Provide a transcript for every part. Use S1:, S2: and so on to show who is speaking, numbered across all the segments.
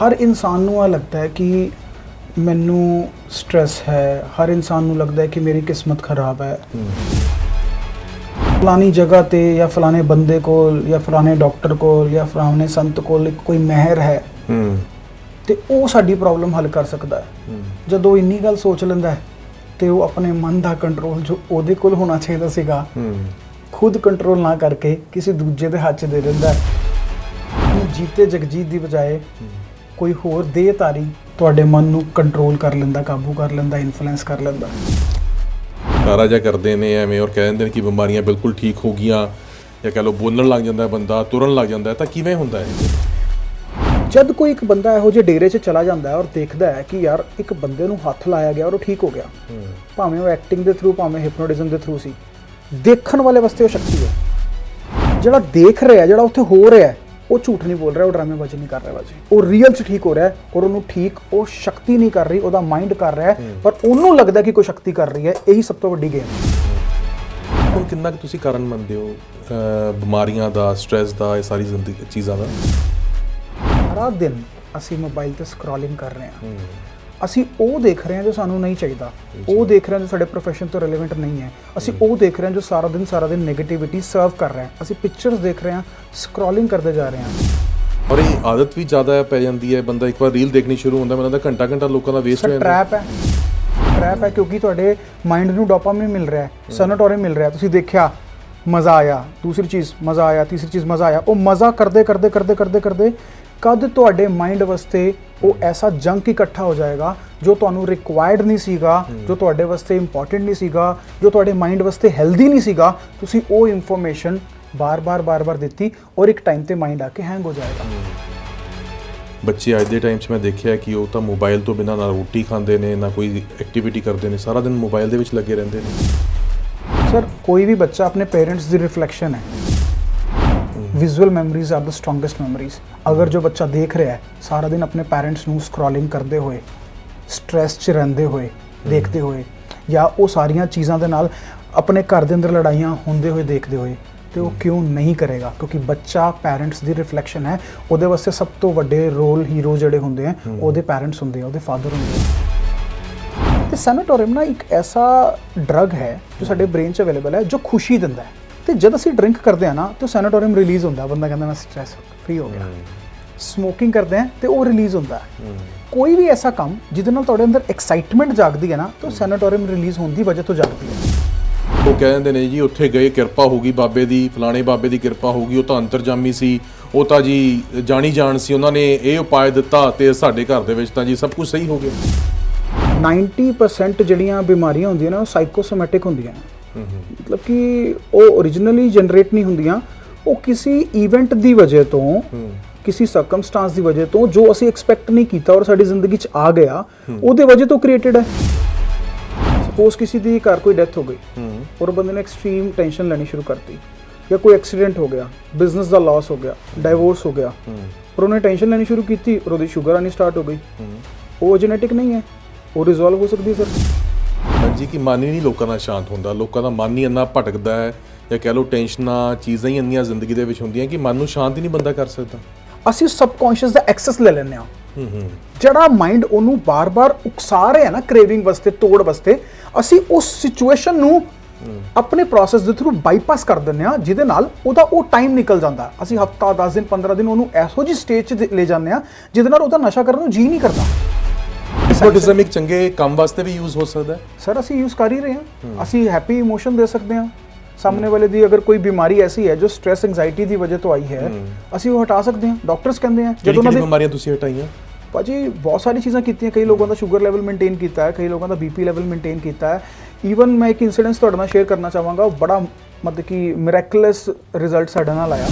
S1: ਹਰ ਇਨਸਾਨ ਨੂੰ ਆ ਲੱਗਦਾ ਹੈ ਕਿ ਮੈਨੂੰ ਸਟ੍ਰੈਸ ਹੈ ਹਰ ਇਨਸਾਨ ਨੂੰ ਲੱਗਦਾ ਹੈ ਕਿ ਮੇਰੀ ਕਿਸਮਤ ਖਰਾਬ ਹੈ। ਫਲਾਨੀ ਜਗ੍ਹਾ ਤੇ ਜਾਂ ਫਲਾਣੇ ਬੰਦੇ ਕੋਲ ਜਾਂ ਫਲਾਣੇ ਡਾਕਟਰ ਕੋਲ ਜਾਂ ਫਲਾਣੇ ਸੰਤ ਕੋਲ ਕੋਈ ਮਹਿਰ ਹੈ ਤੇ ਉਹ ਸਾਡੀ ਪ੍ਰੋਬਲਮ ਹੱਲ ਕਰ ਸਕਦਾ ਹੈ। ਜਦੋਂ ਇੰਨੀ ਗੱਲ ਸੋਚ ਲੈਂਦਾ ਹੈ ਤੇ ਉਹ ਆਪਣੇ ਮਨ ਦਾ ਕੰਟਰੋਲ ਜੋ ਉਹਦੇ ਕੋਲ ਹੋਣਾ ਚਾਹੀਦਾ ਸੀਗਾ ਖੁਦ ਕੰਟਰੋਲ ਨਾ ਕਰਕੇ ਕਿਸੇ ਦੂਜੇ ਦੇ ਹੱਥ 'ਚ ਦੇ ਦਿੰਦਾ ਹੈ। ਜੀਤੇ ਜਗਜੀਤ ਦੀ ਬਜਾਏ ਕੋਈ ਹੋਰ ਦੇਹਧਾਰੀ ਤੁਹਾਡੇ ਮਨ ਨੂੰ ਕੰਟਰੋਲ ਕਰ ਲੈਂਦਾ ਕਾਬੂ ਕਰ ਲੈਂਦਾ ਇਨਫਲੂਐਂਸ ਕਰ ਲੈਂਦਾ?
S2: ਸਾਰਾ ਜਿਹਾ ਕਰਦੇ ਨੇ ਐਵੇਂ ਔਰ ਕਹਿ ਦਿੰਦੇ ਨੇ ਕਿ ਬਿਮਾਰੀਆਂ ਬਿਲਕੁਲ ਠੀਕ ਹੋ ਗਈਆਂ ਜਾਂ ਕਹ ਲਓ ਬੋਲਣ ਲੱਗ ਜਾਂਦਾ ਹੈ ਬੰਦਾ ਤੁਰਨ ਲੱਗ ਜਾਂਦਾ ਹੈ ਤਾਂ ਕਿਵੇਂ ਹੁੰਦਾ ਹੈ
S1: ਜਦ ਕੋਈ ਇੱਕ ਬੰਦਾ ਇਹੋ ਜਿਹੇ ਡੇਰੇ 'ਚ ਚਲਾ ਜਾਂਦਾ ਹੈ ਔਰ ਦੇਖਦਾ ਹੈ ਕਿ ਯਾਰ ਇੱਕ ਬੰਦੇ ਨੂੰ ਹੱਥ ਲਾਇਆ ਗਿਆ ਔਰ ਉਹ ਠੀਕ ਹੋ ਗਿਆ। ਭਾਵੇਂ ਉਹ ਐਕਟਿੰਗ ਦੇ ਥਰੂ ਭਾਵੇਂ ਹਿਪਨੋਟਿਜ਼ਮ ਦੇ ਥਰੂ ਸੀ। ਦੇਖਣ ਵਾਲੇ ਵਾਸਤੇ ਉਹ ਸ਼ਕਤੀ ਹੈ। ਜਿਹੜਾ ਦੇਖ ਰਿਹਾ ਜਿਹੜਾ ਉੱਥੇ ਹੋ ਰਿਹਾ ਹੈ, ਉਹ ਝੂਠ ਨਹੀਂ ਬੋਲ ਰਿਹਾ ਉਹ ਡਰਾਮੇਬਾਜ਼ੀ ਨਹੀਂ ਕਰ ਰਿਹਾ ਬਾਜੀ। ਉਹ ਰੀਅਲ 'ਚ ਠੀਕ ਹੋ ਰਿਹਾ ਔਰ ਉਹਨੂੰ ਠੀਕ ਉਹ ਸ਼ਕਤੀ ਨਹੀਂ ਕਰ ਰਹੀ ਉਹਦਾ ਮਾਈਂਡ ਕਰ ਰਿਹਾ ਪਰ ਉਹਨੂੰ ਲੱਗਦਾ ਕਿ ਕੋਈ ਸ਼ਕਤੀ ਕਰ ਰਹੀ ਹੈ ਇਹੀ ਸਭ ਤੋਂ ਵੱਡੀ ਗੇਮ ਹੈ।
S2: ਹੁਣ ਕਿੰਨਾ ਕੁ ਤੁਸੀਂ ਕਾਰਨ ਮੰਨਦੇ ਹੋ ਬਿਮਾਰੀਆਂ ਦਾ ਸਟ੍ਰੈਸ ਦਾ ਇਹ ਸਾਰੀ ਜ਼ਿੰਦਗੀ ਚੀਜ਼ਾਂ ਦਾ?
S1: ਸਾਰਾ ਦਿਨ ਅਸੀਂ ਮੋਬਾਈਲ ਤੇ ਸਕਰੋਲਿੰਗ ਕਰ ਰਹੇ ਹਾਂ। ਅਸੀਂ ਉਹ ਦੇਖ ਰਹੇ ਹਾਂ ਜੋ ਸਾਨੂੰ ਨਹੀਂ ਚਾਹੀਦਾ। ਉਹ ਦੇਖ ਰਹੇ ਹਾਂ ਜੋ ਸਾਡੇ ਪ੍ਰੋਫੈਸ਼ਨ ਤੋਂ ਰਿਲੇਵੈਂਟ ਨਹੀਂ ਹੈ। ਅਸੀਂ ਉਹ ਦੇਖ ਰਹੇ ਹਾਂ ਜੋ ਸਾਰਾ ਦਿਨ ਸਾਰਾ ਦਿਨ 네ਗੇਟਿਵਿਟੀ ਸਰਵ ਕਰ ਰਿਹਾ ਹੈ। ਅਸੀਂ ਪਿਕਚਰਸ ਦੇਖ ਰਹੇ ਹਾਂ ਸਕਰੋਲਿੰਗ ਕਰਦੇ ਜਾ ਰਹੇ ਹਾਂ।
S2: ਔਰ ਇਹ ਆਦਤ ਵੀ ਜ਼ਿਆਦਾ ਪੈ ਜਾਂਦੀ ਹੈ ਬੰਦਾ ਇੱਕ ਵਾਰ ਰੀਲ ਦੇਖਣੀ ਸ਼ੁਰੂ ਹੁੰਦਾ ਮੈਨੂੰ ਲੱਗਦਾ ਘੰਟਾ ਘੰਟਾ ਲੋਕਾਂ ਦਾ ਵੇਸਟ ਹੋ
S1: ਸਰ
S2: ਜਾਂਦਾ।
S1: ਟ੍ਰੈਪ ਹੈ। ਟ੍ਰੈਪ ਹੈ ਕਿਉਂਕਿ ਤੁਹਾਡੇ ਮਾਈਂਡ ਨੂੰ ਡੋਪਾਮਾਈਨ ਮਿਲ ਰਿਹਾ ਹੈ ਸੈਨੋਟੋਰਿਨ ਮਿਲ ਰਿਹਾ ਹੈ। ਤੁਸੀਂ ਦੇਖਿਆ ਮਜ਼ਾ ਆਇਆ ਦੂਸਰੀ ਚੀਜ਼ ਮਜ਼ਾ ਆਇਆ ਤੀਸਰੀ ਚੀਜ਼ ਮਜ਼ਾ ਆਇਆ। ਉਹ ਮਜ਼ਾ ਕਰਦੇ ਕਰਦੇ ਕਰਦੇ ਕਰਦੇ ਕਰਦੇ ਕਦ ਤੁਹਾਡੇ ਮਾਈਂਡ ਵਾਸਤੇ ਉਹ ਐਸਾ ਜੰਕ ਇਕੱਠਾ ਹੋ ਜਾਏਗਾ ਜੋ ਤੁਹਾਨੂੰ ਰਿਕੁਆਇਰਡ ਨਹੀਂ ਸੀਗਾ ਜੋ ਤੁਹਾਡੇ ਵਾਸਤੇ ਇੰਪੋਰਟੈਂਟ ਨਹੀਂ ਸੀਗਾ ਜੋ ਤੁਹਾਡੇ ਮਾਈਂਡ ਵਾਸਤੇ ਹੈਲਦੀ ਨਹੀਂ ਸੀਗਾ ਤੁਸੀਂ ਉਹ ਇਨਫੋਰਮੇਸ਼ਨ ਬਾਰ-ਬਾਰ ਬਾਰ-ਬਾਰ ਦਿੱਤੀ ਔਰ ਇੱਕ ਟਾਈਮ ਤੇ ਮਾਈਂਡ ਆ ਕੇ ਹੈਂਗ ਹੋ ਜਾਏਗਾ।
S2: ਬੱਚੇ ਅੱਜ ਦੇ ਟਾਈਮ 'ਚ ਮੈਂ ਦੇਖਿਆ ਕਿ ਉਹ ਤਾਂ ਮੋਬਾਈਲ ਤੋਂ ਬਿਨਾਂ ਨਾ ਰੋਟੀ ਖਾਂਦੇ ਨੇ ਨਾ ਕੋਈ ਐਕਟੀਵਿਟੀ ਕਰਦੇ ਨੇ ਸਾਰਾ ਦਿਨ ਮੋਬਾਈਲ ਦੇ ਵਿੱਚ ਲੱਗੇ ਰਹਿੰਦੇ ਨੇ।
S1: ਸਰ ਕੋਈ ਵੀ ਬੱਚਾ ਆਪਣੇ ਪੇਰੈਂਟਸ ਦੀ ਰਿਫਲੈਕਸ਼ਨ ਹੈ visual memories are the strongest memories ਅਗਰ ਜੋ ਬੱਚਾ ਦੇਖ ਰਿਹਾ ਹੈ ਸਾਰਾ ਦਿਨ ਆਪਣੇ ਪੈਰੈਂਟਸ ਨੂੰ ਸਕਰੋਲਿੰਗ ਕਰਦੇ ਹੋਏ ਸਟ੍ਰੈਸ 'ਚ ਰਹਿੰਦੇ ਹੋਏ ਦੇਖਦੇ ਹੋਏ ਜਾਂ ਉਹ ਸਾਰੀਆਂ ਚੀਜ਼ਾਂ ਦੇ ਨਾਲ ਆਪਣੇ ਘਰ ਦੇ ਅੰਦਰ ਲੜਾਈਆਂ ਹੁੰਦੇ ਹੋਏ ਦੇਖਦੇ ਹੋਏ ਤੇ ਉਹ ਕਿਉਂ ਨਹੀਂ ਕਰੇਗਾ ਕਿਉਂਕਿ ਬੱਚਾ ਪੈਰੈਂਟਸ ਦੀ ਰਿਫਲੈਕਸ਼ਨ ਹੈ ਉਹਦੇ ਵਾਸਤੇ ਸਭ ਤੋਂ ਵੱਡੇ ਰੋਲ ਹੀਰੋ ਜਿਹੜੇ ਹੁੰਦੇ ਆ ਉਹਦੇ ਪੈਰੈਂਟਸ ਹੁੰਦੇ ਆ ਉਹਦੇ ਫਾਦਰ ਹੁੰਦੇ ਆ ਤੇ ਨਾ ਇੱਕ ਐਸਾ ਡਰਗ ਹੈ ਜੋ ਸਾਡੇ ਬ੍ਰੇਨ 'ਚ ਅਵੇਲੇਬਲ ਹੈ ਜੋ ਖੁਸ਼ੀ ਦਿੰਦਾ ਹੈ ਤੇ ਜਦ ਅਸੀਂ ਡਰਿੰਕ ਕਰਦੇ ਆ ਨਾ ਤੇ ਸੈਨੇਟੋਰੀਅਮ ਰਿਲੀਜ਼ ਹੁੰਦਾ ਬੰਦਾ ਕਹਿੰਦਾ ਮੈਂ ਸਟ੍ਰੈਸ ਫ੍ਰੀ ਹੋ ਗਿਆ। ਸਮੋਕਿੰਗ ਕਰਦੇ ਆ ਤੇ ਉਹ ਰਿਲੀਜ਼ ਹੁੰਦਾ ਕੋਈ ਵੀ ਐਸਾ ਕੰਮ ਜਿਹਦੇ ਨਾਲ ਤੁਹਾਡੇ ਅੰਦਰ ਐਕਸਾਈਟਮੈਂਟ ਜਾਗਦੀ ਹੈ ਨਾ ਤੇ ਸੈਨੇਟੋਰੀਅਮ ਰਿਲੀਜ਼ ਹੋਣ ਦੀ ਵਜ੍ਹਾ ਤੋਂ ਜਾਗਦੀ ਹੈ।
S2: ਉਹ ਕਹਿੰਦੇ ਨੇ ਜੀ ਉੱਥੇ ਗਏ ਕਿਰਪਾ ਹੋਗੀ ਬਾਬੇ ਦੀ ਫਲਾਣੇ ਬਾਬੇ ਦੀ ਕਿਰਪਾ ਹੋਗੀ ਉਹ ਤਾਂ ਅੰਤਰਜਾਮੀ ਸੀ ਉਹ ਤਾਂ ਜੀ ਜਾਣੀ ਜਾਣ ਸੀ ਉਹਨਾਂ ਨੇ ਇਹ ਉਪਾਅ ਦਿੱਤਾ ਤੇ ਸਾਡੇ ਘਰ ਦੇ ਵਿੱਚ ਤਾਂ ਜੀ ਸਭ ਕੁਝ ਸਹੀ ਹੋ ਗਿਆ।
S1: 90% ਜਿਹੜੀਆਂ ਬਿਮਾਰੀਆਂ ਹੁੰਦੀਆਂ ਨੇ ਉਹ ਸਾਈਕੋਸੋਮੈਟਿਕ ਹੁੰਦੀਆਂ ਨੇ। ਮਤਲਬ ਕਿ ਉਹ originally ਜਨਰੇਟ ਨਹੀਂ ਹੁੰਦੀਆਂ। ਉਹ ਕਿਸੇ ਇਵੈਂਟ ਦੀ ਵਜ੍ਹਾ ਤੋਂ, ਕਿਸੇ ਸਰਕਮਸਟੈਂਸ ਦੀ ਵਜ੍ਹਾ ਤੋਂ ਜੋ ਅਸੀਂ ਐਕਸਪੈਕਟ ਨਹੀਂ ਕੀਤਾ ਔਰ ਸਾਡੀ ਜ਼ਿੰਦਗੀ 'ਚ ਆ ਗਿਆ, ਉਹਦੇ ਵਜ੍ਹਾ ਤੋਂ ਕ੍ਰੀਏਟਡ ਹੈ। ਸਪੋਜ਼ ਕਿਸੇ ਦੀ ਘਰ ਕੋਈ ਡੈਥ ਹੋ ਗਈ ਔਰ ਬੰਦੇ ਨੇ ਐਕਸਟ੍ਰੀਮ ਟੈਨਸ਼ਨ ਲੈਣੀ ਸ਼ੁਰੂ ਕਰਤੀ ਜਾਂ ਕੋਈ ਐਕਸੀਡੈਂਟ ਹੋ ਗਿਆ ਬਿਜ਼ਨਸ ਦਾ ਲਾਸ ਹੋ ਗਿਆ ਡਾਈਵੋਰਸ ਹੋ ਗਿਆ ਪਰ ਉਹਨੇ ਟੈਨਸ਼ਨ ਲੈਣੀ ਸ਼ੁਰੂ ਕੀਤੀ ਔਰ ਉਹਦੀ ਸ਼ੂਗਰ ਆਣੀ ਸਟਾਰਟ ਹੋ ਗਈ। ਉਹ ਜੈਨੇਟਿਕ ਨਹੀਂ ਹੈ, ਉਹ ਰਿਜ਼ੋਲਵ ਹੋ ਸਕਦੀ ਹੈ ਸਰ
S2: ਜੀ ਕਿ ਮਨ ਹੀ ਨਹੀਂ ਲੋਕਾਂ ਦਾ ਸ਼ਾਂਤ ਹੁੰਦਾ। ਲੋਕਾਂ ਦਾ ਮਨ ਹੀ ਇੰਨਾ ਭਟਕਦਾ ਹੈ ਜਾਂ ਕਹਿ ਲਓ ਟੈਨਸ਼ਨਾਂ ਚੀਜ਼ਾਂ ਹੀ ਇੰਨੀਆਂ ਜ਼ਿੰਦਗੀ ਦੇ ਵਿੱਚ ਹੁੰਦੀਆਂ ਕਿ ਮਨ ਨੂੰ ਸ਼ਾਂਤ ਹੀ ਨਹੀਂ ਬੰਦਾ ਕਰ ਸਕਦਾ।
S1: ਅਸੀਂ ਸਬਕੌਂਸ਼ੀਅਸ ਦਾ ਐਕਸੈਸ ਲੈ ਲੈਂਦੇ ਹਾਂ।
S2: ਹੂੰ ਹੂੰ।
S1: ਜਿਹੜਾ ਮਾਈਂਡ ਉਹਨੂੰ ਬਾਰ-ਬਾਰ ਉਕਸਾ ਰਿਹਾ ਨਾ ਕ੍ਰੇਵਿੰਗ ਵਾਸਤੇ ਤੋੜ ਵਾਸਤੇ ਅਸੀਂ ਉਸ ਸਿਚੁਏਸ਼ਨ ਨੂੰ ਆਪਣੇ ਪ੍ਰੋਸੈਸ ਦੇ ਥਰੂ ਬਾਈਪਾਸ ਕਰ ਦਿੰਦੇ ਆ ਜਿਹਦੇ ਨਾਲ ਉਹਦਾ ਉਹ ਟਾਈਮ ਨਿਕਲ ਜਾਂਦਾ। ਅਸੀਂ ਹਫਤਾ 10 ਦਿਨ 15 ਦਿਨ ਉਹਨੂੰ ਐਸੋ ਜੀ ਸਟੇਜ 'ਚ ਲੈ ਜਾਂਦੇ ਆ ਜਿਹਦੇ ਨਾਲ ਉਹਦਾ ਨਸ਼ਾ ਕਰਨ ਨੂੰ ਜੀ ਨਹੀਂ ਕਰਦਾ।
S2: ਹਿਪਨੋਟਿਜ਼ਮ ਇੱਕ ਚੰਗੇ ਕੰਮ ਵਾਸਤੇ ਵੀ ਯੂਜ਼ ਹੋ ਸਕਦਾ ਹੈ
S1: ਸਰ ਅਸੀਂ ਯੂਜ਼ ਕਰ ਹੀ ਰਹੇ ਹਾਂ। ਅਸੀਂ ਹੈਪੀ ਇਮੋਸ਼ਨ ਦੇ ਸਕਦੇ ਹਾਂ। ਸਾਹਮਣੇ ਵਾਲੇ ਦੀ ਅਗਰ ਕੋਈ ਬਿਮਾਰੀ ਐਸੀ ਹੈ ਜੋ ਸਟ੍ਰੈਸ ਐਂਜ਼ਾਈਟੀ ਦੀ ਵਜ੍ਹਾ ਤੋਂ ਆਈ ਹੈ ਅਸੀਂ ਉਹ ਹਟਾ ਸਕਦੇ ਹਾਂ। ਡਾਕਟਰਸ ਕਹਿੰਦੇ ਆ
S2: ਜਿਹੜੀ
S1: ਉਹਨਾਂ ਦੇ
S2: ਬਿਮਾਰੀਆਂ ਤੁਸੀਂ ਹਟਾਈਆਂ?
S1: ਭਾਜੀ ਬਹੁਤ ਸਾਰੀ ਚੀਜ਼ਾਂ ਕੀਤੀਆਂ। ਕਈ ਲੋਕਾਂ ਦਾ ਸ਼ੂਗਰ ਲੈਵਲ ਮੇਨਟੇਨ ਕੀਤਾ ਹੈ ਕਈ ਲੋਕਾਂ ਦਾ ਬੀਪੀ ਲੈਵਲ ਮੇਨਟੇਨ ਕੀਤਾ ਹੈ। ਈਵਨ ਮੈਂ ਇੱਕ ਇਨਸੀਡੈਂਸ ਤੁਹਾਡੇ ਨਾਲ ਸ਼ੇਅਰ ਕਰਨਾ ਚਾਹਾਂਗਾ। ਉਹ ਬੜਾ ਮਤਲਬ ਕਿ ਮਿਰੈਕਲਸ ਰਿਜ਼ਲਟ ਸਾਡੇ ਨਾਲ ਆਇਆ।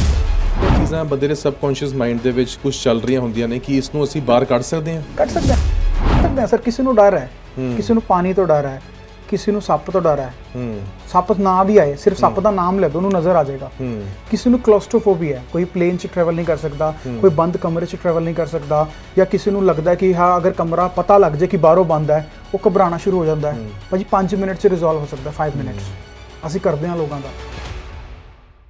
S2: ਚੀਜ਼ਾਂ ਬੰਦੇ ਦੇ ਸਬਕੌਂਸ਼ੀਅਸ ਮਾਈਂਡ ਦੇ ਵਿੱਚ ਕੁਝ ਚੱਲ ਰਹੀਆਂ ਹੁੰਦੀਆਂ ਨੇ ਕਿ ਇਸ ਨੂੰ ਅਸੀਂ ਬਾਹਰ ਕੱਢ ਸਕਦੇ ਹਾਂ।
S1: ਕੱਢ ਸਕਦੇ ਹਾਂ। ਸਕਦੇ ਹਾਂ ਸਰ ਕਿਸੇ ਨੂੰ ਡਰ ਹੈ ਕਿਸੇ ਨੂੰ ਪਾਣੀ ਤੋਂ ਡਰ ਹੈ ਕਿਸੇ ਨੂੰ ਸੱਪ ਤੋਂ ਡਰ ਹੈ।
S2: ਹੂੰ।
S1: ਸੱਪ ਨਾ ਵੀ ਆਏ ਸਿਰਫ ਸੱਪ ਦਾ ਨਾਮ ਲੈ ਦੋ ਉਹਨੂੰ ਨਜ਼ਰ ਆ ਜਾਏਗਾ।
S2: ਹੂੰ।
S1: ਕਿਸੇ ਨੂੰ ਕਲੋਸਟ੍ਰੋਫੋਬੀਆ ਹੈ ਕੋਈ ਪਲੇਨ 'ਚ ਟਰੈਵਲ ਨਹੀਂ ਕਰ ਸਕਦਾ ਕੋਈ ਬੰਦ ਕਮਰੇ 'ਚ ਟਰੈਵਲ ਨਹੀਂ ਕਰ ਸਕਦਾ ਜਾਂ ਕਿਸੇ ਨੂੰ ਲੱਗਦਾ ਕਿ ਹਾਂ ਅਗਰ ਕਮਰਾ ਪਤਾ ਲੱਗ ਜੇ ਕਿ ਬਾਹਰੋਂ ਬੰਦ ਹੈ ਉਹ ਘਬਰਾਉਣਾ ਸ਼ੁਰੂ ਹੋ ਜਾਂਦਾ ਹੈ। ਭਾਜੀ 5 ਮਿੰਟ 'ਚ ਰਿਜ਼ੋਲਵ ਹੋ ਸਕਦਾ 5 ਮਿੰਟਸ ਅਸੀਂ ਕਰਦੇ ਹਾਂ ਲੋਕਾਂ ਦਾ।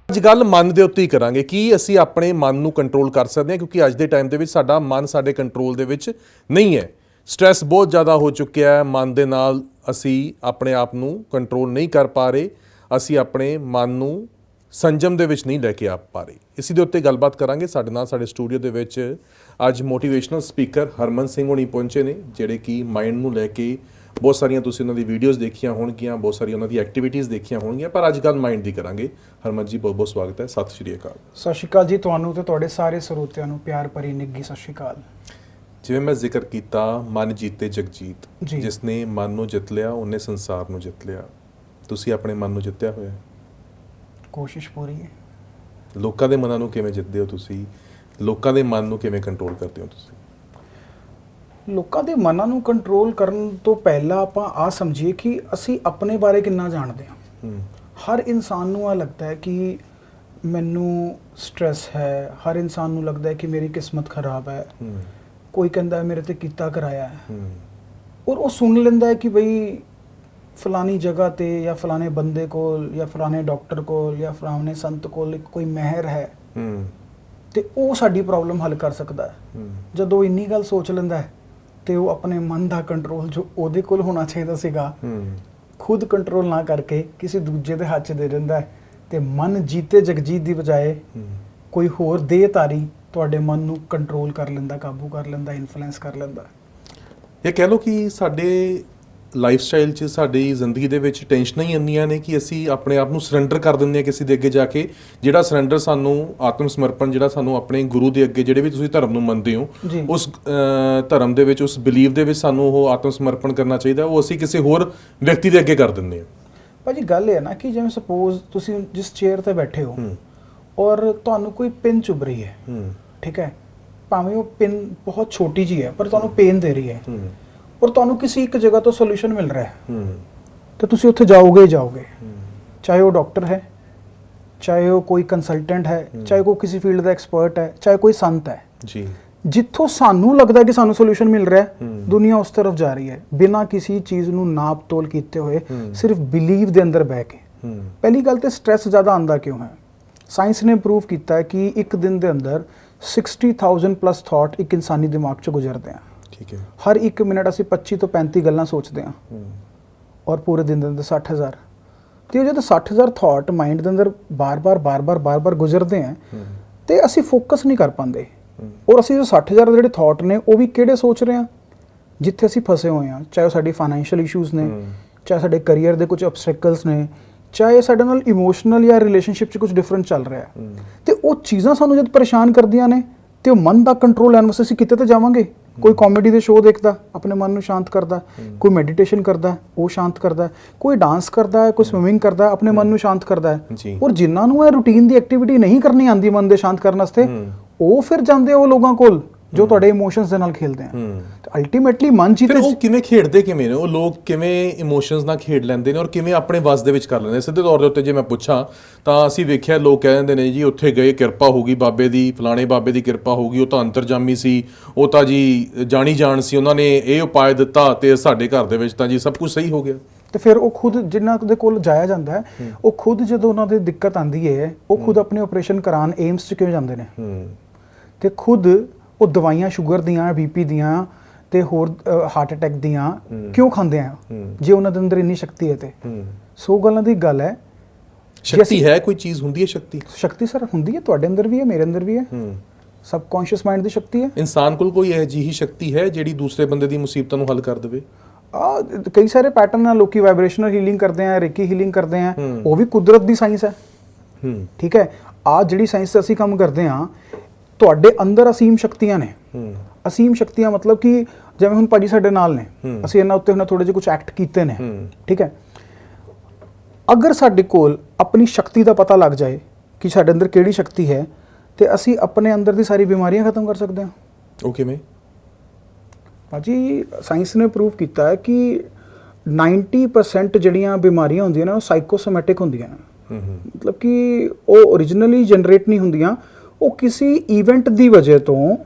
S2: ਅੱਜ ਗੱਲ ਮਨ ਦੇ ਉੱਤੇ ਹੀ ਕਰਾਂਗੇ ਕੀ ਅਸੀਂ ਆਪਣੇ ਮਨ ਨੂੰ ਕੰਟਰੋਲ ਕਰ ਸਕਦੇ ਹਾਂ ਕਿਉਂਕਿ ਅੱਜ ਦੇ ਟਾਈਮ ਦੇ ਵਿੱਚ ਸਾਡਾ ਮਨ ਸਾਡੇ ਕੰਟਰੋਲ ਦੇ ਵਿੱਚ ਨਹੀਂ ਹੈ। ਸਟ੍ਰੈਸ ਬਹੁਤ ਜ਼ਿਆਦਾ ਹੋ ਚੁੱਕਿਆ ਹੈ। ਮਨ ਦੇ ਨਾਲ ਅਸੀਂ ਆਪਣੇ ਆਪ ਨੂੰ ਕੰਟਰੋਲ ਨਹੀਂ ਕਰ ਪਾ ਰਹੇ। ਅਸੀਂ ਆਪਣੇ ਮਨ ਨੂੰ ਸੰਜਮ ਦੇ ਵਿੱਚ ਨਹੀਂ ਲੈ ਕੇ ਆ ਪਾ ਰਹੇ। ਇਸੇ ਦੇ ਉੱਤੇ ਗੱਲਬਾਤ ਕਰਾਂਗੇ। ਸਾਡੇ ਨਾਲ ਸਾਡੇ ਸਟੂਡੀਓ ਦੇ ਵਿੱਚ ਅੱਜ ਮੋਟੀਵੇਸ਼ਨਲ ਸਪੀਕਰ ਹਰਮਨ ਸਿੰਘ ਹੋਣੀ ਪਹੁੰਚੇ ਨੇ, ਜਿਹੜੇ ਕਿ ਮਾਈਂਡ ਨੂੰ ਲੈ ਕੇ ਬਹੁਤ ਸਾਰੀਆਂ ਤੁਸੀਂ ਉਹਨਾਂ ਦੀ ਵੀਡੀਓਜ਼ ਦੇਖੀਆਂ ਹੋਣਗੀਆਂ, ਬਹੁਤ ਸਾਰੀਆਂ ਉਹਨਾਂ ਦੀ ਐਕਟੀਵਿਟੀਜ਼ ਦੇਖੀਆਂ ਹੋਣਗੀਆਂ, ਪਰ ਅੱਜ ਕੱਲ੍ਹ ਮਾਈਂਡ ਦੀ ਕਰਾਂਗੇ। ਹਰਮਨ ਜੀ, ਬਹੁਤ ਬਹੁਤ ਸਵਾਗਤ ਹੈ। ਸਤਿ ਸ਼੍ਰੀ ਅਕਾਲ।
S1: ਸਤਿ ਸ਼੍ਰੀ ਅਕਾਲ ਜੀ। ਤੁਹਾਨੂੰ ਤੇ ਤੁਹਾਡੇ ਸਾਰੇ ਸਰੋਤਿਆਂ ਨੂੰ ਪਿਆਰ ਭਰੀ ਨਿੱਘੀ ਸਤਿ ਸ਼੍ਰੀ ਅਕਾਲ।
S2: ਜਿਵੇਂ ਮੈਂ ਜ਼ਿਕਰ ਕੀਤਾ ਮਨ ਜੀਤੇ ਜਗਜੀਤ।
S1: ਜੀ।
S2: ਜਿਸਨੇ ਮਨ ਨੂੰ ਜਿੱਤ ਲਿਆ ਉਹਨੇ ਸੰਸਾਰ ਨੂੰ ਜਿੱਤ ਲਿਆ। ਤੁਸੀਂ ਆਪਣੇ ਮਨ ਨੂੰ ਜਿੱਤਿਆ ਹੋਇਆ ਹੈ?
S1: ਕੋਸ਼ਿਸ਼ ਪੂਰੀ ਹੈ।
S2: ਲੋਕਾਂ ਦੇ ਮਨਾਂ ਨੂੰ ਕਿਵੇਂ ਜਿੱਤਦੇ ਹੋ ਤੁਸੀਂ? ਲੋਕਾਂ ਦੇ ਮਨ ਨੂੰ ਕਿਵੇਂ ਕੰਟਰੋਲ ਕਰਦੇ ਹੋ ਤੁਸੀਂ?
S1: ਲੋਕਾਂ ਦੇ ਮਨਾਂ ਨੂੰ ਕੰਟਰੋਲ ਕਰਨ ਤੋਂ ਪਹਿਲਾਂ ਆਪਾਂ ਆ ਸਮਝੀਏ ਕਿ ਅਸੀਂ ਆਪਣੇ ਬਾਰੇ ਕਿੰਨਾ ਜਾਣਦੇ ਹਾਂ।
S2: ਹੂੰ।
S1: ਹਰ ਇਨਸਾਨ ਨੂੰ ਆ ਲੱਗਦਾ ਹੈ ਕਿ ਮੈਨੂੰ ਸਟ੍ਰੈਸ ਹੈ। ਹਰ ਇਨਸਾਨ ਨੂੰ ਲੱਗਦਾ ਹੈ ਕਿ ਮੇਰੀ ਕਿਸਮਤ ਖਰਾਬ ਹੈ।
S2: ਹੂੰ।
S1: ਕੋਈ ਕਹਿੰਦਾ ਮੇਰੇ ਤੇ ਕੀਤਾ ਕਰਾਇਆ ਹੈ। ਔਰ ਉਹ ਸੁਣ ਲੈਂਦਾ ਹੈ ਕਿ ਬਈ ਫਲਾਨੀ ਜਗ੍ਹਾ ਤੇ ਜਾਂ ਫਲਾਣੇ ਬੰਦੇ ਕੋਲ ਜਾਂ ਫਲਾਣੇ ਡਾਕਟਰ ਕੋਲ ਜਾਂ ਫਲਾਣੇ ਸੰਤ ਕੋਲ ਕੋਈ ਮਹਿਰ ਹੈ। ਤੇ ਉਹ ਸਾਡੀ ਪ੍ਰੋਬਲਮ ਹੱਲ ਕਰ ਸਕਦਾ ਹੈ। ਜਦੋਂ ਇੰਨੀ ਗੱਲ ਸੋਚ ਲੈਂਦਾ ਹੈ ਤੇ ਉਹ ਆਪਣੇ ਮਨ ਦਾ ਕੰਟਰੋਲ ਜੋ ਉਹਦੇ ਕੋਲ ਹੋਣਾ ਚਾਹੀਦਾ ਸੀਗਾ ਖੁਦ ਕੰਟਰੋਲ ਨਾ ਕਰਕੇ ਕਿਸੇ ਦੂਜੇ ਦੇ ਹੱਥ 'ਚ ਦੇ ਦਿੰਦਾ ਹੈ ਤੇ ਮਨ ਜੀਤੇ ਜਗਜੀਤ ਦੀ ਬਜਾਏ ਕੋਈ ਹੋਰ ਦੇਹਧਾਰੀ ਤੁਹਾਡੇ ਮਨ ਨੂੰ ਕੰਟਰੋਲ ਕਰ ਲੈਂਦਾ ਕਾਬੂ ਕਰ ਲੈਂਦਾ ਇਨਫਲੂਐਂਸ ਕਰ ਲੈਂਦਾ?
S2: ਇਹ ਕਹਿ ਲਓ ਕਿ ਸਾਡੇ ਲਾਈਫ ਸਟਾਈਲ 'ਚ ਸਾਡੀ ਜ਼ਿੰਦਗੀ ਦੇ ਵਿੱਚ ਟੈਨਸ਼ਨਾਂ ਹੀ ਇੰਨੀਆਂ ਨੇ ਕਿ ਅਸੀਂ ਆਪਣੇ ਆਪ ਨੂੰ ਸਰੈਂਡਰ ਕਰ ਦਿੰਦੇ ਹਾਂ ਕਿਸੇ ਦੇ ਅੱਗੇ ਜਾ ਕੇ। ਜਿਹੜਾ ਸਰੈਂਡਰ ਸਾਨੂੰ ਆਤਮ ਸਮਰਪਣ ਜਿਹੜਾ ਸਾਨੂੰ ਆਪਣੇ ਗੁਰੂ ਦੇ ਅੱਗੇ ਜਿਹੜੇ ਵੀ ਤੁਸੀਂ ਧਰਮ ਨੂੰ ਮੰਨਦੇ ਹੋ। ਉਸ ਧਰਮ ਦੇ ਵਿੱਚ ਉਸ ਬਿਲੀਵ ਦੇ ਵਿੱਚ ਸਾਨੂੰ ਉਹ ਆਤਮ ਸਮਰਪਣ ਕਰਨਾ ਚਾਹੀਦਾ ਉਹ ਅਸੀਂ ਕਿਸੇ ਹੋਰ ਵਿਅਕਤੀ ਦੇ ਅੱਗੇ ਕਰ ਦਿੰਦੇ ਹਾਂ।
S1: ਭਾਜੀ ਗੱਲ ਇਹ ਹੈ ਨਾ ਕਿ ਜਿਵੇਂ ਸਪੋਜ਼ ਤੁਸੀਂ ਜਿਸ ਚੇਅਰ ਤੇ ਬੈਠੇ ਹੂੰ। ਔਰ ਤੁਹਾਨੂੰ ਕੋਈ ਪਿੰਨ ਚੁਭ ਰਹੀ ਹੈ।
S2: ਹੂੰ।
S1: ਠੀਕ ਹੈ? ਭਾਵੇਂ ਉਹ ਪਿੰਨ ਬਹੁਤ ਛੋਟੀ ਜੀ ਹੈ ਪਰ ਤੁਹਾਨੂੰ ਪੇਨ ਦੇ ਰਹੀ ਹੈ।
S2: ਹੂੰ।
S1: ਔਰ ਤੁਹਾਨੂੰ ਕਿਸੇ ਇੱਕ ਜਗ੍ਹਾ ਤੋਂ ਸੋਲੂਸ਼ਨ ਮਿਲ ਰਿਹਾ ਹੈ।
S2: ਹੂੰ।
S1: ਤੇ ਤੁਸੀਂ ਉੱਥੇ ਜਾਓਗੇ ਹੀ ਜਾਓਗੇ।
S2: ਹੂੰ।
S1: ਚਾਹੇ ਉਹ ਡਾਕਟਰ ਹੈ ਚਾਹੇ ਉਹ ਕੋਈ ਕੰਸਲਟੈਂਟ ਹੈ ਚਾਹੇ ਕੋਈ ਕਿਸੇ ਫੀਲਡ ਦਾ ਐਕਸਪਰਟ ਹੈ ਚਾਹੇ ਕੋਈ ਸੰਤ ਹੈ।
S2: ਜੀ।
S1: ਜਿੱਥੋਂ ਸਾਨੂੰ ਲੱਗਦਾ ਕਿ ਸਾਨੂੰ ਸੋਲੂਸ਼ਨ ਮਿਲ ਰਿਹਾ ਹੈ। ਦੁਨੀਆ ਉਸ ਤਰਫ ਜਾ ਰਹੀ ਹੈ। ਬਿਨਾਂ ਕਿਸੇ ਚੀਜ਼ ਨੂੰ ਨਾਪ ਤੋਲ ਕੀਤੇ ਹੋਏ। ਸਿਰਫ ਬਿਲੀਵ ਦੇ ਅੰਦਰ ਬਹਿ ਕੇ। ਪਹਿਲੀ ਗੱਲ ਤੇ ਸਟ्रेस ਜ਼ਿਆਦਾ ਆਂਦਾ ਕਿਉਂ ਹੈ? ਸਾਇੰਸ ਨੇ ਪ੍ਰੂਵ ਕੀਤਾ ਹੈ ਕਿ ਇੱਕ ਦਿਨ ਦੇ ਅੰਦਰ 60000 ਪਲੱਸ ਥਾਟ ਇੱਕ ਇਨਸਾਨੀ ਦਿਮਾਗ 'ਚ ਗੁਜ਼ਰਦੇ ਆ।
S2: ਠੀਕ ਹੈ।
S1: ਹਰ 1 ਮਿੰਟ ਅਸੀਂ 25 ਤੋਂ 35 ਗੱਲਾਂ ਸੋਚਦੇ ਹੂੰ। ਔਰ ਪੂਰੇ ਦਿਨ ਦੇ ਅੰਦਰ 60000 ਤੇ ਜਦੋਂ 60000 ਥਾਟ ਮਾਈਂਡ ਦੇ ਅੰਦਰ ਬਾਰ-ਬਾਰ ਬਾਰ-ਬਾਰ ਬਾਰ-ਬਾਰ ਗੁਜ਼ਰਦੇ ਆ ਤੇ ਅਸੀਂ ਫੋਕਸ ਨਹੀਂ ਕਰ ਪਾਉਂਦੇ। ਔਰ ਅਸੀਂ ਜੋ 60000 ਦੇ ਜਿਹੜੇ ਥਾਟ ਨੇ ਉਹ ਵੀ ਕਿਹੜੇ ਸੋਚ ਰਹੇ ਹਾਂ ਜਿੱਥੇ ਅਸੀਂ ਫਸੇ ਹੋਏ ਹਾਂ ਚਾਹੇ ਸਾਡੀ ਫਾਈਨੈਂਸ਼ੀਅਲ ਇਸ਼ੂਜ਼ ਨੇ। ਚਾਹੇ ਸਾਡੇ ਕੈਰੀਅਰ ਦੇ ਕੁਝ ਆਬਸਟੈਕਲਸ ਨੇ ਚਾਹੇ ਸਾਡੇ ਨਾਲ ਇਮੋਸ਼ਨਲ ਜਾਂ ਰਿਲੇਸ਼ਨਸ਼ਿਪ 'ਚ ਕੁਝ ਡਿਫਰੈਂਟ ਚੱਲ ਰਿਹਾ ਹੈ। ਤੇ ਉਹ ਚੀਜ਼ਾਂ ਸਾਨੂੰ ਜਦ ਪਰੇਸ਼ਾਨ ਕਰਦੀਆਂ ਨੇ ਤੇ ਉਹ ਮਨ ਦਾ ਕੰਟਰੋਲ ਲੈਣ ਵਾਸਤੇ ਅਸੀਂ ਕਿਤੇ ਤਾਂ ਜਾਵਾਂਗੇ। ਕੋਈ ਕਾਮੇਡੀ ਦੇ ਸ਼ੋਅ ਦੇਖਦਾ ਆਪਣੇ ਮਨ ਨੂੰ ਸ਼ਾਂਤ ਕਰਦਾ ਕੋਈ ਮੈਡੀਟੇਸ਼ਨ ਕਰਦਾ ਉਹ ਸ਼ਾਂਤ ਕਰਦਾ ਕੋਈ ਡਾਂਸ ਕਰਦਾ ਹੈ। ਕੋਈ ਸਵਿਮਿੰਗ ਕਰਦਾ ਆਪਣੇ ਮਨ ਨੂੰ ਸ਼ਾਂਤ ਕਰਦਾ ਹੈ। ਔਰ ਜਿਨ੍ਹਾਂ ਨੂੰ ਇਹ ਰੂਟੀਨ ਦੀ ਐਕਟੀਵਿਟੀ ਨਹੀਂ ਕਰਨੀ ਆਂਦੀ ਮਨ ਦੇ ਸ਼ਾਂਤ ਕਰਨ ਵਾਸਤੇ। ਉਹ ਫਿਰ ਜਾਂਦੇ ਉਹ ਲੋਕਾਂ ਕੋਲ ਜੋ ਤੁਹਾਡੇ ਇਮੋਸ਼ਨਸ ਦੇ ਨਾਲ ਖੇਲਦੇ ਆ।
S2: ਹੂੰ।
S1: ਅਲਟੀਮੇਟਲੀ ਮਨ
S2: ਫਿਰ
S1: ਜੀਤੇ
S2: ਉਹ ਕਿਵੇਂ ਖੇਡਦੇ ਕਿਵੇਂ ਨੇ? ਉਹ ਲੋਕ ਕਿਵੇਂ ਇਮੋਸ਼ਨਸ ਨਾਲ ਖੇਡ ਲੈਂਦੇ ਨੇ ਔਰ ਕਿਵੇਂ ਆਪਣੇ ਵਸ ਦੇ ਵਿੱਚ ਕਰ ਲੈਂਦੇ ਨੇ? ਸਿੱਧੇ ਤੌਰ ਦੇ ਉੱਤੇ ਜੇ ਮੈਂ ਪੁੱਛਾਂ ਤਾਂ ਅਸੀਂ ਵੇਖਿਆ ਲੋਕ ਕਹਿ ਦਿੰਦੇ ਨੇ ਜੀ ਉੱਥੇ ਗਏ ਕਿਰਪਾ ਹੋਗੀ ਬਾਬੇ ਦੀ ਫਲਾਣੇ ਬਾਬੇ ਦੀ ਕਿਰਪਾ ਹੋਗੀ ਉਹ ਤਾਂ ਅੰਤਰਜਾਮੀ ਸੀ ਉਹ ਤਾਂ ਜੀ ਜਾਣੀ ਜਾਣ ਸੀ ਉਹਨਾਂ ਨੇ ਇਹ ਉਪਾਅ ਦਿੱਤਾ ਤੇ ਸਾਡੇ ਘਰ ਦੇ ਵਿੱਚ ਤਾਂ ਜੀ ਸਭ ਕੁਝ ਸਹੀ ਹੋ ਗਿਆ।
S1: ਤੇ ਫਿਰ ਉਹ ਖੁਦ ਜਿਨ੍ਹਾਂ ਦੇ ਕੋਲ ਜਾਇਆ ਜਾਂਦਾ ਹੈ ਉਹ ਖੁਦ ਜਦੋਂ ਉਹਨਾਂ ਦੇ ਦਿੱਕਤ ਆਂਦੀ ਹੈ ਉਹ ਖੁਦ ਆਪਣੇ ਆਪਰੇਸ਼ਨ ਕਰਾਉਣ ਏਮਸ 'ਚ ਕਿਉਂ ਜਾਂਦੇ ਨੇ?
S2: ਹੂੰ।
S1: ਤੇ ਖੁਦ ਉਹ ਦਵਾਈਆਂ ਸ਼ੂਗਰ ਦੀਆਂ ਬੀਪੀ ਦੀਆਂ ਤੇ ਹੋਰ ਹਾਰਟ ਅਟੈਕ ਦੀਆਂ ਕਿਉਂ ਖਾਂਦੇ ਆ। ਜੇ ਉਹਨਾਂ ਦੇ ਅੰਦਰ ਇੰਨੀ ਸ਼ਕਤੀ ਹੈ ਤੇ। ਸੋ ਗੱਲਾਂ ਦੀ ਗੱਲ ਹੈ
S2: ਸ਼ਕਤੀ ਹੈ ਕੋਈ ਚੀਜ਼ ਹੁੰਦੀ ਹੈ ਸ਼ਕਤੀ?
S1: ਸ਼ਕਤੀ ਸਰ ਹੁੰਦੀ ਹੈ ਤੁਹਾਡੇ ਅੰਦਰ ਵੀ ਹੈ ਮੇਰੇ ਅੰਦਰ ਵੀ ਹੈ। ਸਬਕੌਂਸ਼ੀਅਸ ਮਾਈਂਡ ਦੀ ਸ਼ਕਤੀ ਹੈ।
S2: ਇਨਸਾਨ ਕੋਲ ਕੋਈ ਇਹੋ ਜਿਹੀ ਸ਼ਕਤੀ ਹੈ ਜਿਹੜੀ ਦੂਸਰੇ ਬੰਦੇ ਦੀ ਮੁਸੀਬਤਾਂ ਨੂੰ ਹੱਲ ਕਰ ਦੇਵੇ?
S1: ਆ ਕਈ ਸਾਰੇ ਪੈਟਰਨ ਆ ਲੋਕੀ ਵਾਈਬ੍ਰੇਸ਼ਨਲ ਹੀਲਿੰਗ ਕਰਦੇ ਆ ਰੇਕੀ ਹੀਲਿੰਗ ਕਰਦੇ ਆ। ਉਹ ਵੀ ਕੁਦਰਤ ਦੀ ਸਾਇੰਸ ਹੈ।
S2: ਹੂੰ।
S1: ਠੀਕ ਹੈ? ਆ ਜਿਹੜੀ ਸਾਇੰਸ ਤੇ ਅਸੀਂ ਕੰਮ ਕਰਦੇ ਆ ਤੁਹਾਡੇ ਅੰਦਰ ਅਸੀਮ ਸ਼ਕਤੀਆਂ ਨੇ। ਅਸੀਮ ਸ਼ਕਤੀਆਂ ਮਤਲਬ ਕਿ ਜਿਵੇਂ ਹੁਣ ਭਾਜੀ ਸਾਡੇ ਨਾਲ ਨੇ। ਅਸੀਂ ਇਹਨਾਂ ਉੱਤੇ ਹੁਣ ਥੋੜੇ ਜਿਹੇ ਕੁਝ ਐਕਟ ਕੀਤੇ ਨੇ। ਠੀਕ ਹੈ। ਅਗਰ ਸਾਡੇ ਕੋਲ ਆਪਣੀ ਸ਼ਕਤੀ ਦਾ ਪਤਾ ਲੱਗ ਜਾਏ ਕਿ ਸਾਡੇ ਅੰਦਰ ਕਿਹੜੀ ਸ਼ਕਤੀ ਹੈ ਤੇ ਅਸੀਂ ਆਪਣੇ ਅੰਦਰ ਦੀ ਸਾਰੀ ਬਿਮਾਰੀਆਂ ਖਤਮ ਕਰ ਸਕਦੇ ਹਾਂ।
S2: ਉਹ ਕਿਵੇਂ?
S1: ਭਾਜੀ ਸਾਇੰਸ ਨੇ ਪ੍ਰੂਵ ਕੀਤਾ ਹੈ ਕਿ 90% ਜਿਹੜੀਆਂ ਬਿਮਾਰੀਆਂ ਹੁੰਦੀਆਂ ਨੇ ਉਹ ਸਾਈਕੋਸੋਮੈਟਿਕ ਹੁੰਦੀਆਂ ਨੇ। ਮਤਲਬ ਕਿ ਉਹ originally ਜਨਰੇਟ ਨਹੀਂ ਹੁੰਦੀਆਂ ਉਹ ਕਿਸੇ ਇਵੈਂਟ ਦੀ ਵਜ੍ਹਾ ਤੋਂ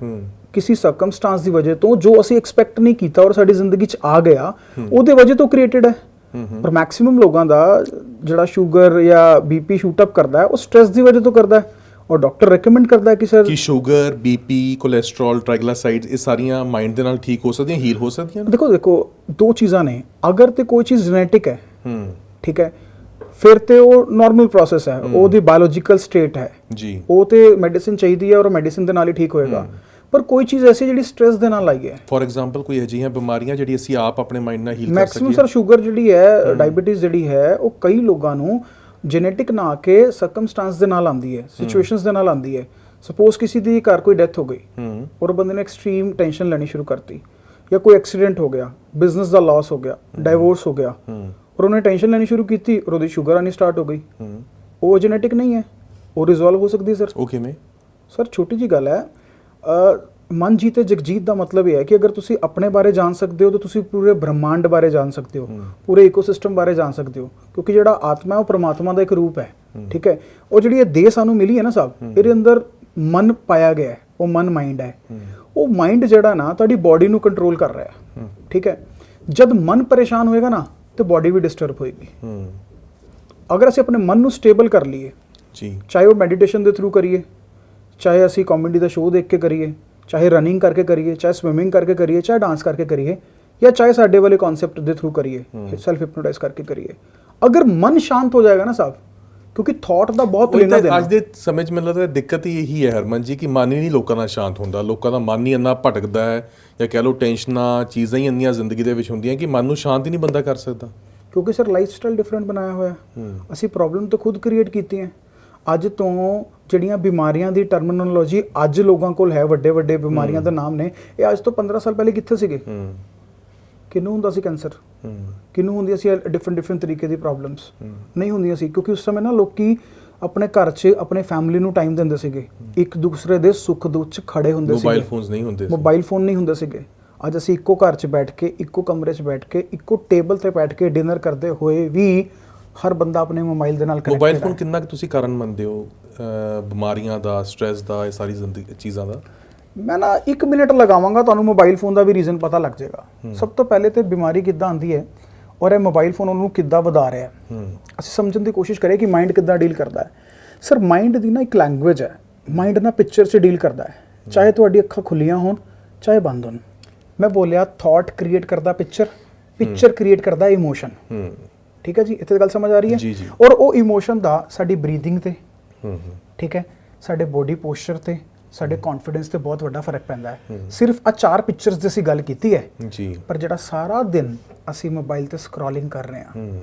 S1: ਕਿਸੇ ਸਰਕਮਸਟੈਂਸ ਦੀ ਵਜ੍ਹਾ ਤੋਂ ਜੋ ਅਸੀਂ ਐਕਸਪੈਕਟ ਨਹੀਂ ਕੀਤਾ ਔਰ ਸਾਡੀ ਜ਼ਿੰਦਗੀ 'ਚ ਆ ਗਿਆ ਉਹਦੇ ਵਜ੍ਹਾ ਤੋਂ ਕ੍ਰੀਏਟਡ ਹੈ। ਪਰ ਮੈਕਸਿਮਮ ਲੋਕਾਂ ਦਾ ਜਿਹੜਾ ਸ਼ੂਗਰ ਜਾਂ ਬੀਪੀ ਸ਼ੂਟ ਅਪ ਕਰਦਾ ਹੈ ਉਹ ਸਟ੍ਰੈਸ ਦੀ ਵਜ੍ਹਾ ਤੋਂ ਕਰਦਾ ਹੈ ਔਰ ਡਾਕਟਰ ਰეკਮੈਂਡ ਕਰਦਾ ਹੈ ਕਿ ਸਰ
S2: ਕਿ ਸ਼ੂਗਰ ਬੀਪੀ ਕੋਲੇਸਟ੍ਰੋਲ ਟ੍ਰਾਈਗਲਾਸਾਈਡਸ ਇਹ ਸਾਰੀਆਂ ਮਾਈਂਡ ਦੇ ਨਾਲ ਠੀਕ ਹੋ ਸਕਦੀਆਂ ਹੀਲ ਹੋ ਸਕਦੀਆਂ ਨੇ?
S1: ਦੇਖੋ ਦੇਖੋ ਦੋ ਚੀਜ਼ਾਂ ਨੇ। ਅਗਰ ਤੇ ਕੋਈ ਚੀਜ਼ ਜੈਨੇਟਿਕ ਹੈ
S2: ਹੂੰ।
S1: ਠੀਕ ਹੈ ਫਿਰ ਤੇ ਉਹ ਨਾਰਮਲ ਪ੍ਰੋਸੈਸ ਹੈ ਉਹਦੀ ਬਾਇਓਲੋਜੀਕਲ ਸਟੇਟ ਹੈ।
S2: ਜੀ।
S1: ਉਹ ਤੇ ਮੈਡੀਸਿਨ ਚਾਹੀਦੀ ਹੈ ਔਰ ਮੈਡੀਸਿਨ ਦੇ ਨਾਲ ਹੀ ਠੀਕ ਹੋਏਗਾ। ਪਰ ਕੋਈ ਚੀਜ਼ ਐਸੀ ਜਿਹੜੀ ਸਟ੍ਰੈਸ ਦੇ ਨਾਲ ਆਈ ਹੈ।
S2: ਫੋਰ ਐਗਜ਼ਾਮਪਲ ਕੋਈ ਅਜਿਹੀਆਂ ਬਿਮਾਰੀਆਂ ਜਿਹੜੀ ਅਸੀਂ ਆਪ ਆਪਣੇ ਮਾਈਂਡ ਨਾਲ ਹੀਲ ਕਰ
S1: ਮੈਕਸਿਮਮ
S2: ਸਕੀਏ।
S1: ਸਰ ਸ਼ੂਗਰ ਜਿਹੜੀ ਹੈ ਡਾਇਬੀਟੀਜ਼ ਜਿਹੜੀ ਹੈ ਉਹ ਕਈ ਲੋਕਾਂ ਨੂੰ ਜੈਨੇਟਿਕ ਨਾ ਕੇ ਸਰਕਮਸਟੈਂਸ ਦੇ ਨਾਲ ਆਉਂਦੀ ਹੈ ਸਿਚੁਏਸ਼ਨਸ ਦੇ ਨਾਲ ਆਉਂਦੀ ਹੈ। ਸਪੋਜ਼ ਕਿਸੇ ਦੀ ਘਰ ਕੋਈ ਡੈਥ ਹੋ ਗਈ ਔਰ ਬੰਦੇ ਨੇ ਐਕਸਟ੍ਰੀਮ ਟੈਨਸ਼ਨ ਲੈਣੀ ਸ਼ੁਰੂ ਕਰਤੀ ਜਾਂ ਕੋਈ ਐਕਸੀਡੈਂਟ ਹੋ ਗਿਆ ਬਿਜ਼ਨਸ ਦਾ ਲਾਸ ਹੋ ਗਿਆ ਡਾਈਵੋਰਸ ਹੋ ਗਿਆ ਔਰ ਉਹਨੇ ਟੈਨਸ਼ਨ ਲੈਣੀ ਸ਼ੁਰੂ ਕੀਤੀ ਔਰ ਉਹਦੀ ਸ਼ੂਗਰ ਆਣੀ ਸਟਾਰਟ ਹੋ ਗਈ। ਉਹ ਜੈਨੇਟਿਕ ਨਹੀਂ ਹੈ ਉਹ ਰਿਜ਼ੋਲਵ ਹੋ ਸਕਦੀ ਸਰ
S2: ਉਹ ਕਿਵੇਂ?
S1: ਸਰ ਛੋਟੀ ਜੀ ਗੱਲ ਹੈ ਅ, ਮਨ ਜੀਤੇ ਜਗਜੀਤ ਦਾ ਮਤਲਬ ਇਹ ਹੈ ਕਿ ਅਗਰ ਤੁਸੀਂ ਆਪਣੇ ਬਾਰੇ ਜਾਣ ਸਕਦੇ ਹੋ ਤਾਂ ਤੁਸੀਂ ਪੂਰੇ ਬ੍ਰਹਮੰਡ ਬਾਰੇ ਜਾਣ ਸਕਦੇ ਹੋ ਪੂਰੇ ਇਕੋਸਿਸਟਮ ਬਾਰੇ ਜਾਣ ਸਕਦੇ ਹੋ ਕਿਉਂਕਿ ਜਿਹੜਾ ਆਤਮਾ ਹੈ ਉਹ ਪ੍ਰਮਾਤਮਾ ਦਾ ਇੱਕ ਰੂਪ ਹੈ ਠੀਕ ਹੈ? ਉਹ ਜਿਹੜੀ ਇਹ ਦੇਹ ਸਾਨੂੰ ਮਿਲੀ ਹੈ ਨਾ ਸਾਹਿਬ ਇਹਦੇ ਅੰਦਰ ਮਨ ਪਾਇਆ ਗਿਆ ਹੈ ਉਹ ਮਨ ਮਾਈਂਡ ਹੈ। ਉਹ ਮਾਈਂਡ ਜਿਹੜਾ ਨਾ ਤੁਹਾਡੀ ਬਾਡੀ ਨੂੰ ਕੰਟਰੋਲ ਕਰ ਰਿਹਾ ਹੈ ਠੀਕ ਹੈ? ਜਦ ਮਨ ਪਰੇਸ਼ਾਨ ਹੋਏਗਾ ਨਾ ਤੇ ਬਾਡੀ ਵੀ ਡਿਸਟਰਬ ਹੋਏਗੀ। ਅਗਰ ਅਸੀਂ ਆਪਣੇ ਮਨ ਨੂੰ ਸਟੇਬਲ ਕਰ ਲਈਏ
S2: ਜੀ।
S1: ਚਾਹੇ ਉਹ ਮੈਡੀਟੇਸ਼ਨ ਦੇ ਥਰੂ ਕਰੀਏ ਚਾਹੇ ਅਸੀਂ ਕਾਮੇਡੀ ਦਾ ਸ਼ੋਅ ਦੇਖ ਕੇ ਕਰੀਏ ਚਾਹੇ ਰਨਿੰਗ ਕਰਕੇ ਕਰੀਏ ਚਾਹੇ ਸਵਿਮਿੰਗ ਕਰਕੇ ਕਰੀਏ ਚਾਹੇ ਡਾਂਸ ਕਰਕੇ ਕਰੀਏ ਜਾਂ ਚਾਹੇ ਸਾਡੇ ਵਾਲੇ ਕਨਸੈਪਟ ਦੇ ਥਰੂ ਕਰੀਏ ਸੈਲਫ ਹਿਪਨੋਟਾਈਜ਼ ਕਰਕੇ ਕਰੀਏ। ਅਗਰ ਮਨ ਸ਼ਾਂਤ ਹੋ ਜਾਏਗਾ ਨਾ ਸਾਹਿਬ ਕਿਉਂਕਿ ਥਾਟ ਦਾ ਬਹੁਤ ਲੈਣਾ ਦੇਣਾ
S2: ਅੱਜ ਦੇ ਸਮੇਂ 'ਚ ਮੈਨੂੰ ਲੱਗਦਾ ਦਿੱਕਤ ਹੀ ਇਹੀ ਹੈ ਹਰਮਨ ਜੀ ਕਿ ਮਨ ਹੀ ਨਹੀਂ ਲੋਕਾਂ ਦਾ ਸ਼ਾਂਤ ਹੁੰਦਾ। ਲੋਕਾਂ ਦਾ ਮਨ ਹੀ ਇੰਨਾ ਭਟਕਦਾ ਹੈ ਜਾਂ ਕਹਿ ਲਓ ਟੈਨਸ਼ਨਾਂ ਚੀਜ਼ਾਂ ਹੀ ਇੰਨੀਆਂ ਜ਼ਿੰਦਗੀ ਦੇ ਵਿੱਚ ਹੁੰਦੀਆਂ ਕਿ ਮਨ ਨੂੰ ਸ਼ਾਂਤ ਹੀ ਨਹੀਂ ਬੰਦਾ ਕਰ ਸਕਦਾ।
S1: ਕਿਉਂਕਿ ਸਰ ਲਾਈਫ ਸਟਾਈਲ ਡਿਫਰੈਂਟ ਬਣਾਇਆ ਹੋਇਆ। ਅਸੀਂ ਪ੍ਰੋਬਲਮ ਤਾਂ ਖੁਦ ਕ੍ਰੀਏਟ ਕੀਤੀ ਹੈ ਅੱਜ ਤੋਂ ਜਿਹੜੀਆਂ ਬਿਮਾਰੀਆਂ ਦੀ ਟਰਮੀਨੋਲੋਜੀ ਅੱਜ ਲੋਕਾਂ ਕੋਲ ਹੈ ਵੱਡੇ ਵੱਡੇ ਬਿਮਾਰੀਆਂ ਦੇ ਨਾਮ ਨੇ ਇਹ ਅੱਜ ਤੋਂ 15 ਸਾਲ ਪਹਿਲੇ ਕਿੱਥੇ ਸੀਗੇ?
S2: ਹੂੰ।
S1: ਕਿਹਨੂੰ ਹੁੰਦਾ ਸੀ ਕੈਂਸਰ?
S2: ਹੂੰ।
S1: ਕਿਹਨੂੰ ਹੁੰਦੀਆਂ ਸੀ ਡਿਫਰੈਂਟ ਡਿਫਰੈਂਟ ਤਰੀਕੇ ਦੀ ਪ੍ਰੋਬਲਮਸ ਨਹੀਂ ਹੁੰਦੀਆਂ ਸੀ ਕਿਉਂਕਿ ਉਸ ਸਮੇਂ ਨਾ ਲੋਕੀ ਆਪਣੇ ਘਰ 'ਚ ਆਪਣੇ ਫੈਮਿਲੀ ਨੂੰ ਟਾਈਮ ਦਿੰਦੇ ਸੀਗੇ। ਇੱਕ ਦੂਸਰੇ ਦੇ ਸੁੱਖ ਦੁੱਖ 'ਚ ਖੜੇ ਹੁੰਦੇ
S2: ਮੋਬਾਈਲ
S1: ਸੀਗੇ।
S2: ਫੋਨਸ ਨਹੀਂ ਹੁੰਦੇ ਸੀ।
S1: ਮੋਬਾਈਲ ਫੋਨ ਨਹੀਂ ਹੁੰਦੇ ਸੀਗੇ। ਅੱਜ ਅਸੀਂ ਇੱਕੋ ਘਰ 'ਚ ਬੈਠ ਕੇ ਇੱਕੋ ਕਮਰੇ 'ਚ ਬੈਠ ਕੇ ਇੱਕੋ ਟੇਬਲ ਤੇ ਬੈਠ ਕੇ ਡਿਨਰ ਕਰਦੇ ਹੋਏ ਵੀ ਹਰ ਬੰਦਾ ਆਪਣੇ ਮੋਬਾਈਲ ਦੇ ਨਾਲ connected
S2: ਮੋਬਾਈਲ ਫੋਨ ਕਿੰਨਾ ਕੁ ਤੁਸੀਂ ਕਾਰਨ ਮੰਨਦੇ ਹੋ? ਬਿਮਾਰੀਆਂ ਦਾ ਸਟ੍ਰੈਸ ਦਾ ਇਹ ਸਾਰੀ ਜ਼ਿੰਦਗੀ ਚੀਜ਼ਾਂ ਦਾ?
S1: ਮੈਂ ਨਾ 1 ਮਿੰਟ ਲਗਾਵਾਂਗਾ ਤੁਹਾਨੂੰ ਮੋਬਾਈਲ ਫੋਨ ਦਾ ਵੀ ਰੀਜ਼ਨ ਪਤਾ ਲੱਗ ਜਾਏਗਾ। ਸਭ ਤੋਂ ਪਹਿਲੇ ਤੇ ਬਿਮਾਰੀ ਕਿੱਦਾਂ ਆਉਂਦੀ ਹੈ ਔਰ ਇਹ ਮੋਬਾਈਲ ਫੋਨ ਉਹਨੂੰ ਕਿੱਦਾਂ ਵਧਾ ਰਿਹਾ ਹੈ। ਅਸੀਂ ਸਮਝਣ ਦੀ ਕੋਸ਼ਿਸ਼ ਕਰੀਏ ਕਿ ਮਾਈਂਡ ਕਿੱਦਾਂ ਡੀਲ ਕਰਦਾ ਹੈ। ਸਰ ਮਾਈਂਡ ਦੀ ਨਾ ਇੱਕ ਲੈਂਗੁਏਜ ਹੈ। ਮਾਈਂਡ ਨਾ ਪਿਕਚਰ 'ਚ ਡੀਲ ਕਰਦਾ ਹੈ। ਚਾਹੇ ਤੁਹਾਡੀ ਅੱਖਾਂ ਖੁੱਲੀਆਂ ਹੋਣ ਚਾਹੇ ਬੰਦ ਹੋਣ। ਮੈਂ ਬੋਲਿਆ ਥਾਟ ਕ੍ਰੀਏਟ ਕਰਦਾ ਪਿਕਚਰ ਪਿਕਚਰ ਕ੍ਰੀਏਟ ਕਰਦਾ ਇਮੋਸ਼ਨ ਠੀਕ ਹੈ ਜੀ? ਇੱਥੇ ਗੱਲ ਸਮਝ ਆ ਰਹੀ ਹੈ। ਔਰ ਉਹ ਇਮੋਸ਼ਨ ਦਾ ਸਾਡੀ ਬਰੀਥਿੰਗ ਤੇ
S2: ਹੂੰ ਹੂੰ।
S1: ਠੀਕ ਹੈ? ਸਾਡੇ ਬੋਡੀ ਪੋਸਚਰ ਤੇ ਸਾਡੇ ਕੌਨਫੀਡੈਂਸ ਤੇ ਬਹੁਤ ਵੱਡਾ ਫ਼ਰਕ ਪੈਂਦਾ ਹੈ। ਸਿਰਫ ਆ ਚਾਰ ਪਿਕਚਰਸ ਦੀ ਅਸੀਂ ਗੱਲ ਕੀਤੀ ਹੈ।
S2: ਜੀ।
S1: ਪਰ ਜਿਹੜਾ ਸਾਰਾ ਦਿਨ ਅਸੀਂ ਮੋਬਾਈਲ ਤੇ ਸਕਰੋਲਿੰਗ ਕਰ ਰਹੇ ਹਾਂ
S2: ਹੂੰ।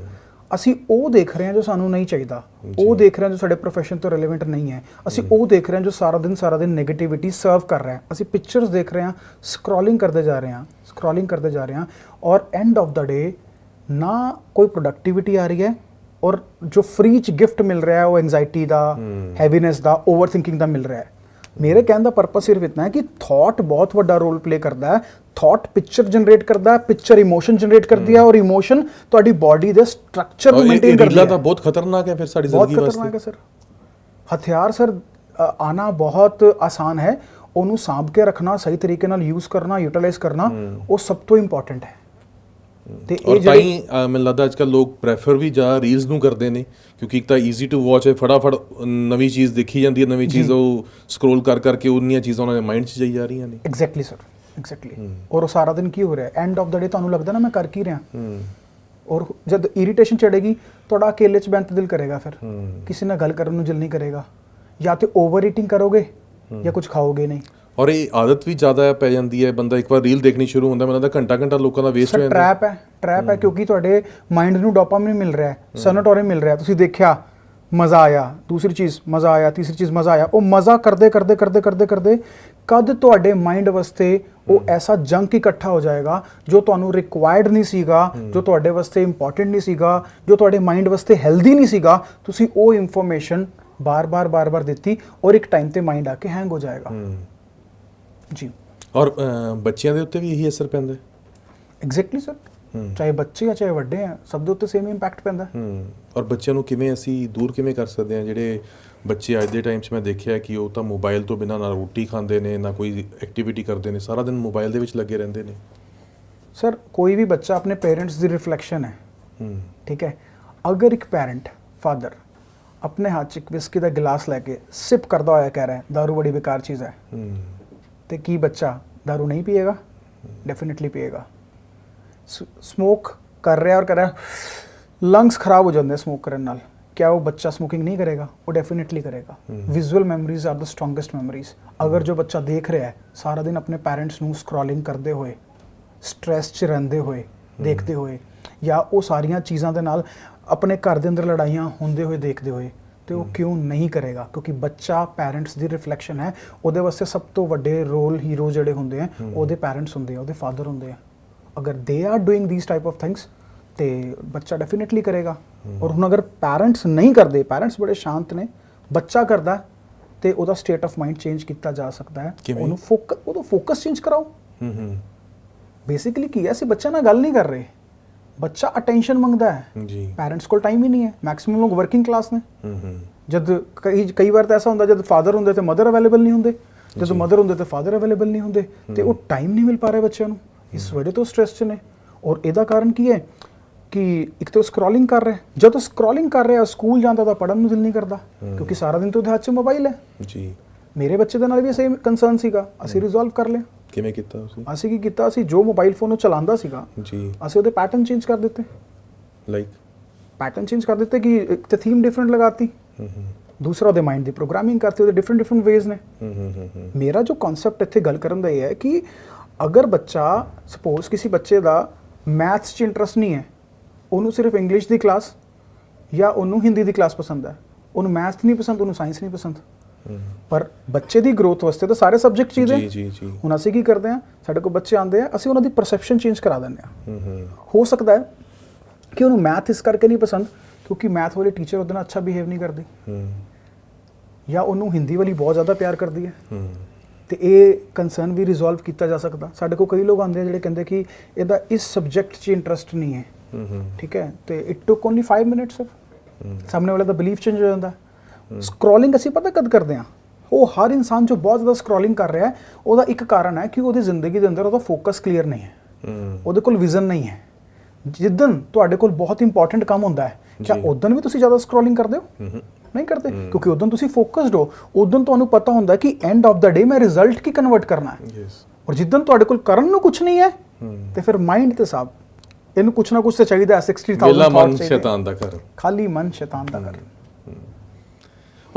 S1: ਅਸੀਂ ਉਹ ਦੇਖ ਰਹੇ ਹਾਂ ਜੋ ਸਾਨੂੰ ਨਹੀਂ ਚਾਹੀਦਾ। ਉਹ ਦੇਖ ਰਹੇ ਹਾਂ ਜੋ ਸਾਡੇ ਪ੍ਰੋਫੈਸ਼ਨ ਤੋਂ ਰਿਲੇਵੈਂਟ ਨਹੀਂ ਹੈ। ਅਸੀਂ ਉਹ ਦੇਖ ਰਹੇ ਹਾਂ ਜੋ ਸਾਰਾ ਦਿਨ ਸਾਰਾ ਦਿਨ 네ਗੇਟਿਵਿਟੀ ਸਰਵ ਕਰ ਰਿਹਾ ਹੈ। ਅਸੀਂ ਪਿਕਚਰਸ ਦੇਖ ਰਹੇ ਹਾਂ ਸਕਰੋਲਿੰਗ ਕਰਦੇ ਜਾ ਰਹੇ ਹਾਂ ਸਕਰੋਲਿੰਗ ਕਰਦੇ ਜਾ ਰਹੇ ਹਾਂ। ਔਰ ਐਂਡ ਆਫ ਦਾ ਡੇ ਨਾ ਕੋਈ ਪ੍ਰੋਡਕਟਿਵਿਟੀ ਆ ਰਹੀ ਹੈ ਔਰ ਜੋ ਫ੍ਰੀ ਚ ਗਿਫਟ ਮਿਲ ਰਿਹਾ ਹੈ ਉਹ ਐਂਜ਼ਾਈਟੀ ਦਾ ਹੈਵੀਨੈਸ ਦਾ ਓਵਰਥਿੰਕਿੰਗ ਦਾ ਮਿਲ ਰਿਹਾ ਹੈ। ਮੇਰੇ ਕਹਿਣ ਦਾ ਪਰਪਸ ਸਿਰਫ ਇਤਨਾ ਹੈ ਕਿ ਥਾਟ ਬਹੁਤ ਵੱਡਾ ਰੋਲ ਪਲੇ ਕਰਦਾ ਹੈ। ਥਾਟ ਪਿਕਚਰ ਜਨਰੇਟ ਕਰਦਾ ਹੈ ਪਿਕਚਰ ਇਮੋਸ਼ਨ ਜਨਰੇਟ ਕਰਦੀ ਹੈ ਔਰ ਇਮੋਸ਼ਨ ਤੁਹਾਡੀ ਬਾਡੀ ਦੇ ਸਟਰਕਚਰ ਨੂੰ ਮੇਨਟੇਨ
S2: ਇਹ
S1: ਕਰਦੀ ਹੈ।
S2: ਤਾਂ ਬਹੁਤ ਖਤਰਨਾਕ ਹੈ ਫਿਰ ਸਾਡੀ
S1: ਬਹੁਤ
S2: ਜ਼ਿੰਦਗੀ
S1: ਖਤਰਨਾਕ
S2: ਵਾਸਤੇ
S1: ਹੈ ਸਰ। ਹਥਿਆਰ ਸਰ ਆਣਾ ਬਹੁਤ ਆਸਾਨ ਹੈ। ਉਹਨੂੰ ਸਾਂਭ ਕੇ ਰੱਖਣਾ ਸਹੀ ਤਰੀਕੇ ਨਾਲ ਯੂਜ਼ ਕਰਨਾ ਯੂਟਿਲਾਈਜ਼ ਕਰਨਾ ਉਹ ਸਭ ਤੋਂ ਇੰਪੋਰਟੈਂਟ ਹੈ। ਤੇ ਇਹ ਜਿਹੜੀ
S2: ਮੈਨੂੰ ਲੱਗਦਾ ਅੱਜਕੱਲ ਲੋਕ ਪ੍ਰੈਫਰ ਵੀ ਜਾ ਰੀਲਸ ਨੂੰ ਕਰਦੇ ਨੇ ਕਿਉਂਕਿ ਇੱਕ ਤਾਂ ਈਜ਼ੀ ਟੂ ਵਾਚ ਹੈ ਫਟਾਫਟ ਨਵੀਂ ਚੀਜ਼ ਦੇਖੀ ਜਾਂਦੀ ਹੈ ਨਵੀਂ ਚੀਜ਼ ਉਹ ਸਕਰੋਲ ਕਰ ਕਰਕੇ ਉਹਨੀਆਂ ਚੀਜ਼ਾਂ ਉਹਨਾਂ ਦੇ ਮਾਈਂਡ 'ਚ ਜਾਈ ਜਾ ਰਹੀਆਂ ਨੇ।
S1: ਐਗਜ਼ੈਕਟਲੀ ਸਰ ਐਗਜ਼ੈਕਟਲੀ ਔਰ ਉਹ ਸਾਰਾ ਦਿਨ ਕੀ ਹੋ ਰਿਹਾ? ਐਂਡ ਆਫ ਦਾ ਡੇ ਤੁਹਾਨੂੰ ਲੱਗਦਾ ਨਾ ਮੈਂ ਕਰ ਕੀ ਰਿਹਾ?
S2: ਹੂੰ।
S1: ਔਰ ਜਦ ਇਰੀਟੇਸ਼ਨ ਚੜੇਗੀ ਤੁਹਾਡਾ ਅਕੇਲੇ ਚ ਬੈਠ ਦਿਲ ਕਰੇਗਾ ਫਿਰ। ਕਿਸੇ ਨਾਲ ਗੱਲ ਕਰਨ ਨੂੰ ਦਿਲ ਨਹੀਂ ਕਰੇਗਾ। ਜਾਂ ਤੇ ਓਵਰ ਈਟਿੰਗ ਕਰੋਗੇ ਜਾਂ ਕੁਝ ਖਾਓਗੇ ਨਹੀਂ।
S2: ਔਰ ਇਹ ਆਦਤ ਵੀ ਜ਼ਿਆਦਾ ਪੈ ਜਾਂਦੀ ਹੈ ਬੰਦਾ ਇੱਕ ਵਾਰ ਰੀਲ ਦੇਖਣੀ ਸ਼ੁਰੂ ਹੁੰਦਾ ਮੈਨੂੰ ਲੱਗਦਾ ਘੰਟਾ ਘੰਟਾ ਲੋਕਾਂ ਦਾ ਵੇਸਟ ਹੋ ਜਾਂਦਾ।
S1: ਟ੍ਰੈਪ ਹੈ ਟ੍ਰੈਪ ਹੈ ਕਿਉਂਕਿ ਤੁਹਾਡੇ ਮਾਈਂਡ ਨੂੰ ਡੋਪਾਮਾਈਨ ਮਿਲ ਰਿਹਾ ਹੈ ਸੈਨੋਟੋਰਿਨ ਮਿਲ ਰਿਹਾ। ਤੁਸੀਂ ਦੇਖਿਆ ਮਜ਼ਾ ਆਇਆ ਦੂਸਰੀ ਚੀਜ਼ ਮਜ਼ਾ ਆਇਆ ਤੀਸਰੀ ਚੀਜ਼ ਮਜ਼ਾ ਆਇਆ ਉਹ ਮਜ਼ਾ ਕਰਦੇ ਕਰਦੇ ਕਰਦੇ ਕਰਦੇ ਕਰਦੇ ਕਦ ਤੁਹਾਡੇ ਮਾਈਂਡ ਵਾਸਤੇ ਉਹ ਐਸਾ ਜੰਕ ਇਕੱਠਾ ਹੋ ਜਾਏਗਾ ਜੋ ਤੁਹਾਨੂੰ ਰਿਕੁਆਇਰਡ ਨਹੀਂ ਸੀਗਾ ਜੋ ਤੁਹਾਡੇ ਵਾਸਤੇ ਇੰਪੋਰਟੈਂਟ ਨਹੀਂ ਸੀਗਾ ਜੋ ਤੁਹਾਡੇ ਮਾਈਂਡ ਵਾਸਤੇ ਹੈਲਦੀ ਨਹੀਂ ਸੀਗਾ ਤੁਸੀਂ ਉਹ ਇਨਫੋਰਮੇਸ਼ਨ ਬਾਰ-ਬਾਰ ਬਾਰ-ਬਾਰ ਦਿੱਤੀ ਔਰ ਇੱਕ ਟਾਈਮ ਤੇ ਮਾਈਂਡ ਆ ਕੇ ਹੈਂਗ ਹੋ ਜਾਏਗਾ। ਜੀ।
S2: ਔਰ ਬੱਚਿਆਂ ਦੇ ਉੱਤੇ ਵੀ ਇਹੀ ਅਸਰ ਪੈਂਦਾ ਹੈ?
S1: ਐਗਜ਼ੈਕਟਲੀ ਸਰ ਚਾਹੇ ਬੱਚੇ ਆ ਚਾਹੇ ਵੱਡੇ ਆ ਸਭ ਦੇ ਉੱਤੇ ਸੇਮ ਇੰਪੈਕਟ ਪੈਂਦਾ। ਹੈ।
S2: ਔਰ ਬੱਚਿਆਂ ਨੂੰ ਕਿਵੇਂ ਅਸੀਂ ਦੂਰ ਕਿਵੇਂ ਕਰ ਸਕਦੇ ਹਾਂ? ਜਿਹੜੇ ਬੱਚੇ ਅੱਜ ਦੇ ਟਾਈਮ 'ਚ ਮੈਂ ਦੇਖਿਆ ਕਿ ਉਹ ਤਾਂ ਮੋਬਾਈਲ ਤੋਂ ਬਿਨਾਂ ਨਾ ਰੋਟੀ ਖਾਂਦੇ ਨੇ ਨਾ ਕੋਈ ਐਕਟੀਵਿਟੀ ਕਰਦੇ ਨੇ ਸਾਰਾ ਦਿਨ ਮੋਬਾਈਲ ਦੇ ਵਿੱਚ ਲੱਗੇ ਰਹਿੰਦੇ ਨੇ।
S1: ਸਰ ਕੋਈ ਵੀ ਬੱਚਾ ਆਪਣੇ ਪੇਰੈਂਟਸ ਦੀ ਰਿਫਲੈਕਸ਼ਨ ਹੈ।
S2: ਹੂੰ।
S1: ਠੀਕ ਹੈ? ਅਗਰ ਇੱਕ ਪੈਰੈਂਟ ਫਾਦਰ ਆਪਣੇ ਹੱਥ 'ਚ ਇੱਕ ਵਿਸਕੀ ਦਾ ਗਲਾਸ ਲੈ ਕੇ ਸਿਪ ਕਰਦਾ ਹੋਇਆ ਕਹਿ ਰਿਹਾ ਹੈ दारू ਬੜੀ ਬੇਕਾਰ ਚੀਜ਼ ਹੈ।
S2: ਹੂੰ।
S1: ਤੇ ਕੀ ਬੱਚਾ दारू ਨਹੀਂ ਪੀਏਗਾ? ਡੈਫੀਨਿਟਲੀ ਪੀਏਗਾ। ਸਮੋਕ ਕਰ ਰਿਹਾ ਔਰ ਕਰ ਰਿਹਾ ਲੰਗਸ ਖਰਾਬ ਹੋ ਜਾਂਦੇ ਸਮੋਕ ਕਰਨ ਨਾਲ। ਕਿਆ ਉਹ ਬੱਚਾ ਸਮੋਕਿੰਗ ਨਹੀਂ ਕਰੇਗਾ? ਉਹ ਡੈਫੀਨਿਟਲੀ ਕਰੇਗਾ। Visual memories are the strongest memories ਅਗਰ ਜੋ ਬੱਚਾ ਦੇਖ ਰਿਹਾ ਹੈ ਸਾਰਾ ਦਿਨ ਆਪਣੇ ਪੈਰੈਂਟਸ ਨੂੰ ਸਕਰੋਲਿੰਗ ਕਰਦੇ ਹੋਏ ਸਟ੍ਰੈਸ 'ਚ ਰਹਿੰਦੇ ਹੋਏ ਦੇਖਦੇ ਹੋਏ ਜਾਂ ਉਹ ਸਾਰੀਆਂ ਚੀਜ਼ਾਂ ਦੇ ਨਾਲ ਆਪਣੇ ਘਰ ਦੇ ਅੰਦਰ ਲੜਾਈਆਂ ਹੁੰਦੇ ਹੋਏ ਦੇਖਦੇ ਹੋਏ ਤੇ ਉਹ ਕਿਉਂ ਨਹੀਂ ਕਰੇਗਾ ਕਿਉਂਕਿ ਬੱਚਾ ਪੈਰੈਂਟਸ ਦੀ ਰਿਫਲੈਕਸ਼ਨ ਹੈ ਉਹਦੇ ਵਾਸਤੇ ਸਭ ਤੋਂ ਵੱਡੇ ਰੋਲ ਹੀਰੋ ਜਿਹੜੇ ਹੁੰਦੇ ਆ ਉਹਦੇ ਪੈਰੈਂਟਸ ਹੁੰਦੇ ਆ ਉਹਦੇ ਫਾਦਰ ਹੁੰਦੇ ਆ ਅਗਰ they are doing this type of things ਤੇ ਬੱਚਾ ਡੈਫੀਨਿਟਲੀ ਕਰੇਗਾ ਔਰ ਹੁਣ ਅਗਰ ਪੈਰੈਂਟਸ ਨਹੀਂ ਕਰਦੇ ਪੈਰੈਂਟਸ ਬੜੇ ਸ਼ਾਂਤ ਨੇ ਬੱਚਾ ਕਰਦਾ ਤੇ ਉਹਦਾ ਸਟੇਟ ਆਫ ਮਾਈਂਡ ਚੇਂਜ ਕੀਤਾ ਜਾ ਸਕਦਾ ਹੈ? ਉਹਨੂੰ ਫੋਕਸ ਉਹਦਾ ਫੋਕਸ ਚੇਂਜ ਕਰਾਓ
S2: ਹੂੰ ਹੂੰ
S1: ਬੇਸਿਕਲੀ ਕੀ ਹੈ ਅਸੀਂ ਬੱਚਾ ਨਾਲ ਗੱਲ ਨਹੀਂ ਕਰ ਰਹੇ ਬੱਚਾ ਅਟੈਂਸ਼ਨ ਮੰਗਦਾ ਹੈ।
S2: ਜੀ।
S1: ਪੈਰੈਂਟਸ ਕੋਲ ਟਾਈਮ ਹੀ ਨਹੀਂ ਹੈ। ਮੈਕਸਿਮਮ ਲੋਕ ਵਰਕਿੰਗ ਕਲਾਸ ਨੇ। ਜਦ ਕਈ ਕਈ ਵਾਰ ਤਾਂ ਐਸਾ ਹੁੰਦਾ ਜਦ ਫਾਦਰ ਹੁੰਦੇ ਤੇ ਮਦਰ ਅਵੇਲੇਬਲ ਨਹੀਂ ਹੁੰਦੇ। ਜਦੋਂ ਮਦਰ ਹੁੰਦੇ ਤੇ ਫਾਦਰ ਅਵੇਲੇਬਲ ਨਹੀਂ ਹੁੰਦੇ। ਤੇ ਉਹ ਟਾਈਮ ਨਹੀਂ ਮਿਲ ਪਾ ਰਿਹਾ ਬੱਚਿਆਂ ਨੂੰ। ਇਸ ਵਜ੍ਹਾ ਤੋਂ ਸਟ੍ਰੈਸ 'ਚ ਨੇ। ਔਰ ਇਹਦਾ ਕਾਰਨ ਕੀ ਹੈ? ਕਿ ਇੱਕ ਤਾਂ ਸਕਰੋਲਿੰਗ ਕਰ ਰਿਹਾ ਜਦੋਂ ਸਕਰੋਲਿੰਗ ਕਰ ਰਿਹਾ ਸਕੂਲ ਜਾਂਦਾ ਤਾਂ ਪੜ੍ਹਨ ਨੂੰ ਦਿਲ ਨਹੀਂ ਕਰਦਾ। ਕਿਉਂਕਿ ਸਾਰਾ ਦਿਨ ਤਾਂ ਉਹਦੇ ਹੱਥ 'ਚ ਮੋਬਾਈਲ ਹੈ।
S2: ਜੀ।
S1: ਮੇਰੇ ਬੱਚੇ ਦੇ ਨਾਲ ਵੀ ਸੇਮ ਕੰਸਰਨ ਸੀਗਾ। ਅਸੀਂ ਰਿਜ਼ੋਲਵ ਕਰ ਲਿਆ।
S2: ਕਿਵੇਂ ਕੀਤਾ ਤੁਸੀਂ?
S1: ਅਸੀਂ ਕੀ ਕੀਤਾ? ਅਸੀਂ ਜੋ ਮੋਬਾਈਲ ਫੋਨ ਉਹ ਚਲਾਉਂਦਾ ਸੀਗਾ
S2: ਜੀ।
S1: ਅਸੀਂ ਉਹਦੇ ਪੈਟਰਨ ਚੇਂਜ ਕਰ ਦਿੱਤੇ।
S2: ਲਾਈਕ
S1: ਪੈਟਰਨ ਚੇਂਜ ਕਰ ਦਿੱਤੇ ਕਿ ਇੱਕ ਤੇ ਥੀਮ ਡਿਫਰੈਂਟ ਲਗਾਤੀ।
S2: ਹੂੰ ਹੂੰ।
S1: ਦੂਸਰਾ ਉਹਦੇ ਮਾਈਂਡ ਦੀ ਪ੍ਰੋਗਰਾਮਿੰਗ ਕਰਤੀ ਉਹਦੇ ਡਿਫਰੈਂਟ ਡਿਫਰੈਂਟ ਵੇਜ਼ ਨੇ।
S2: ਹੂੰ ਹੂੰ ਹੂੰ ਹੂੰ।
S1: ਮੇਰਾ ਜੋ ਕਨਸੈਪਟ ਇੱਥੇ ਗੱਲ ਕਰਨ ਦਾ ਇਹ ਹੈ ਕਿ ਅਗਰ ਬੱਚਾ ਸਪੋਜ਼ ਕਿਸੇ ਬੱਚੇ ਦਾ ਮੈਥਸ 'ਚ ਇੰਟਰਸਟ ਨਹੀਂ ਹੈ ਉਹਨੂੰ ਸਿਰਫ ਇੰਗਲਿਸ਼ ਦੀ ਕਲਾਸ ਜਾਂ ਉਹਨੂੰ ਹਿੰਦੀ ਦੀ ਕਲਾਸ ਪਸੰਦ ਹੈ ਉਹਨੂੰ ਮੈਥਸ ਨਹੀਂ ਪਸੰਦ ਉਹਨੂੰ ਸਾਇੰਸ ਨਹੀਂ ਪਸੰਦ ਪਰ ਬੱਚੇ ਦੀ ਗਰੋਥ ਵਾਸਤੇ ਤਾਂ ਸਾਰੇ ਸਬਜੈਕਟ ਚਾਹੀਦੇ
S2: ਜੀ
S1: ਹੈ।
S2: ਜੀ ਜੀ
S1: ਹੁਣ ਅਸੀਂ ਕੀ ਕਰਦੇ ਹਾਂ? ਸਾਡੇ ਕੋਲ ਬੱਚੇ ਆਉਂਦੇ ਆ ਅਸੀਂ ਉਹਨਾਂ ਦੀ ਪਰਸੈਪਸ਼ਨ ਚੇਂਜ ਕਰਾ ਦਿੰਦੇ ਹਾਂ।
S2: ਹੂੰ
S1: ਸਕਦਾ ਹੈ ਕਿ ਉਹਨੂੰ ਮੈਥ ਇਸ ਕਰਕੇ ਨਹੀਂ ਪਸੰਦ ਕਿਉਂਕਿ ਮੈਥ ਵਾਲੇ ਟੀਚਰ ਉਹਦੇ ਨਾਲ ਅੱਛਾ ਬਿਹੇਵ ਨਹੀਂ ਕਰਦੇ।
S2: ਹੂੰ।
S1: ਜਾਂ ਉਹਨੂੰ ਹਿੰਦੀ ਵਾਲੀ ਬਹੁਤ ਜ਼ਿਆਦਾ ਪਿਆਰ ਕਰਦੀ ਹੈ।
S2: ਹੂੰ।
S1: ਤੇ ਇਹ ਕੰਸਰਨ ਵੀ ਰਿਜ਼ੋਲਵ ਕੀਤਾ ਜਾ ਸਕਦਾ। ਸਾਡੇ ਕੋਲ ਕਈ ਲੋਕ ਆਉਂਦੇ ਆ ਜਿਹੜੇ ਕਹਿੰਦੇ ਕਿ ਇਹਦਾ ਇਸ ਸਬਜੈਕਟ 'ਚ ਇੰਟਰਸਟ ਨਹੀਂ ਹੈ।
S2: ਹੂੰ ਹੂੰ।
S1: ਠੀਕ ਹੈ? ਤੇ ਇਟ ਟੁਕ ਓਨਲੀ 5 ਮਿੰਟਸ ਸਾਹਮਣੇ ਵਾਲੇ ਦਾ ਬਿਲੀਫ ਚੇਂਜ ਹੋ ਜਾਂਦਾ। ਸਕਰੋਲਿੰਗ ਅਸੀਂ ਪਤਾ ਕਦ ਕਰਦੇ ਆ ਉਹ ਹਰ ਇਨਸਾਨ ਜੋ ਬਹੁਤ ਜ਼ਿਆਦਾ ਸਕਰੋਲਿੰਗ ਕਰ ਰਿਹਾ ਹੈ ਉਹਦਾ ਇੱਕ ਕਾਰਨ ਹੈ ਕਿ ਉਹਦੀ ਜ਼ਿੰਦਗੀ ਦੇ ਅੰਦਰ ਉਹਦਾ ਫੋਕਸ ਕਲੀਅਰ ਨਹੀਂ ਹੈ। ਉਹਦੇ ਕੋਲ ਵਿਜ਼ਨ ਨਹੀਂ ਹੈ। ਜਿੱਦਨ ਤੁਹਾਡੇ ਕੋਲ ਬਹੁਤ ਇੰਪੋਰਟੈਂਟ ਕੰਮ ਹੁੰਦਾ ਹੈ
S2: ਜੀ।
S1: ਉਦੋਂ ਵੀ ਤੁਸੀਂ ਜ਼ਿਆਦਾ ਸਕਰੋਲਿੰਗ ਕਰਦੇ ਹੋ? ਨਹੀਂ ਕਰਦੇ? ਕਿਉਂਕਿ ਉਦੋਂ ਤੁਸੀਂ ਫੋਕਸਡ ਹੋ ਉਦੋਂ ਤੁਹਾਨੂੰ ਪਤਾ ਹੁੰਦਾ ਕਿ ਐਂਡ ਆਫ ਦਾ ਡੇ ਮੈਂ ਰਿਜ਼ਲਟ ਕੀ ਕਨਵਰਟ ਕਰਨਾ ਹੈ। ਔਰ ਜਿੱਦਨ ਤੁਹਾਡੇ ਕੋਲ ਕਰਨ ਨੂੰ ਕੁਝ ਨਹੀਂ ਹੈ ਤੇ ਫਿਰ ਮਾਈਂਡ ਤੇ ਸਾਬ। ਇਹਨੂੰ ਕੁਛ ਨਾ ਕੁਛ ਤੇ ਚਾਹੀਦਾ ਹੈ 60000
S2: ਵੇਲਾ ਮਨ। ਸ਼ੈਤਾਨ ਦਾ ਘਰ।
S1: ਖਾਲੀ ਮਨ ਸ਼ੈਤਾਨ ਦਾ ਘਰ।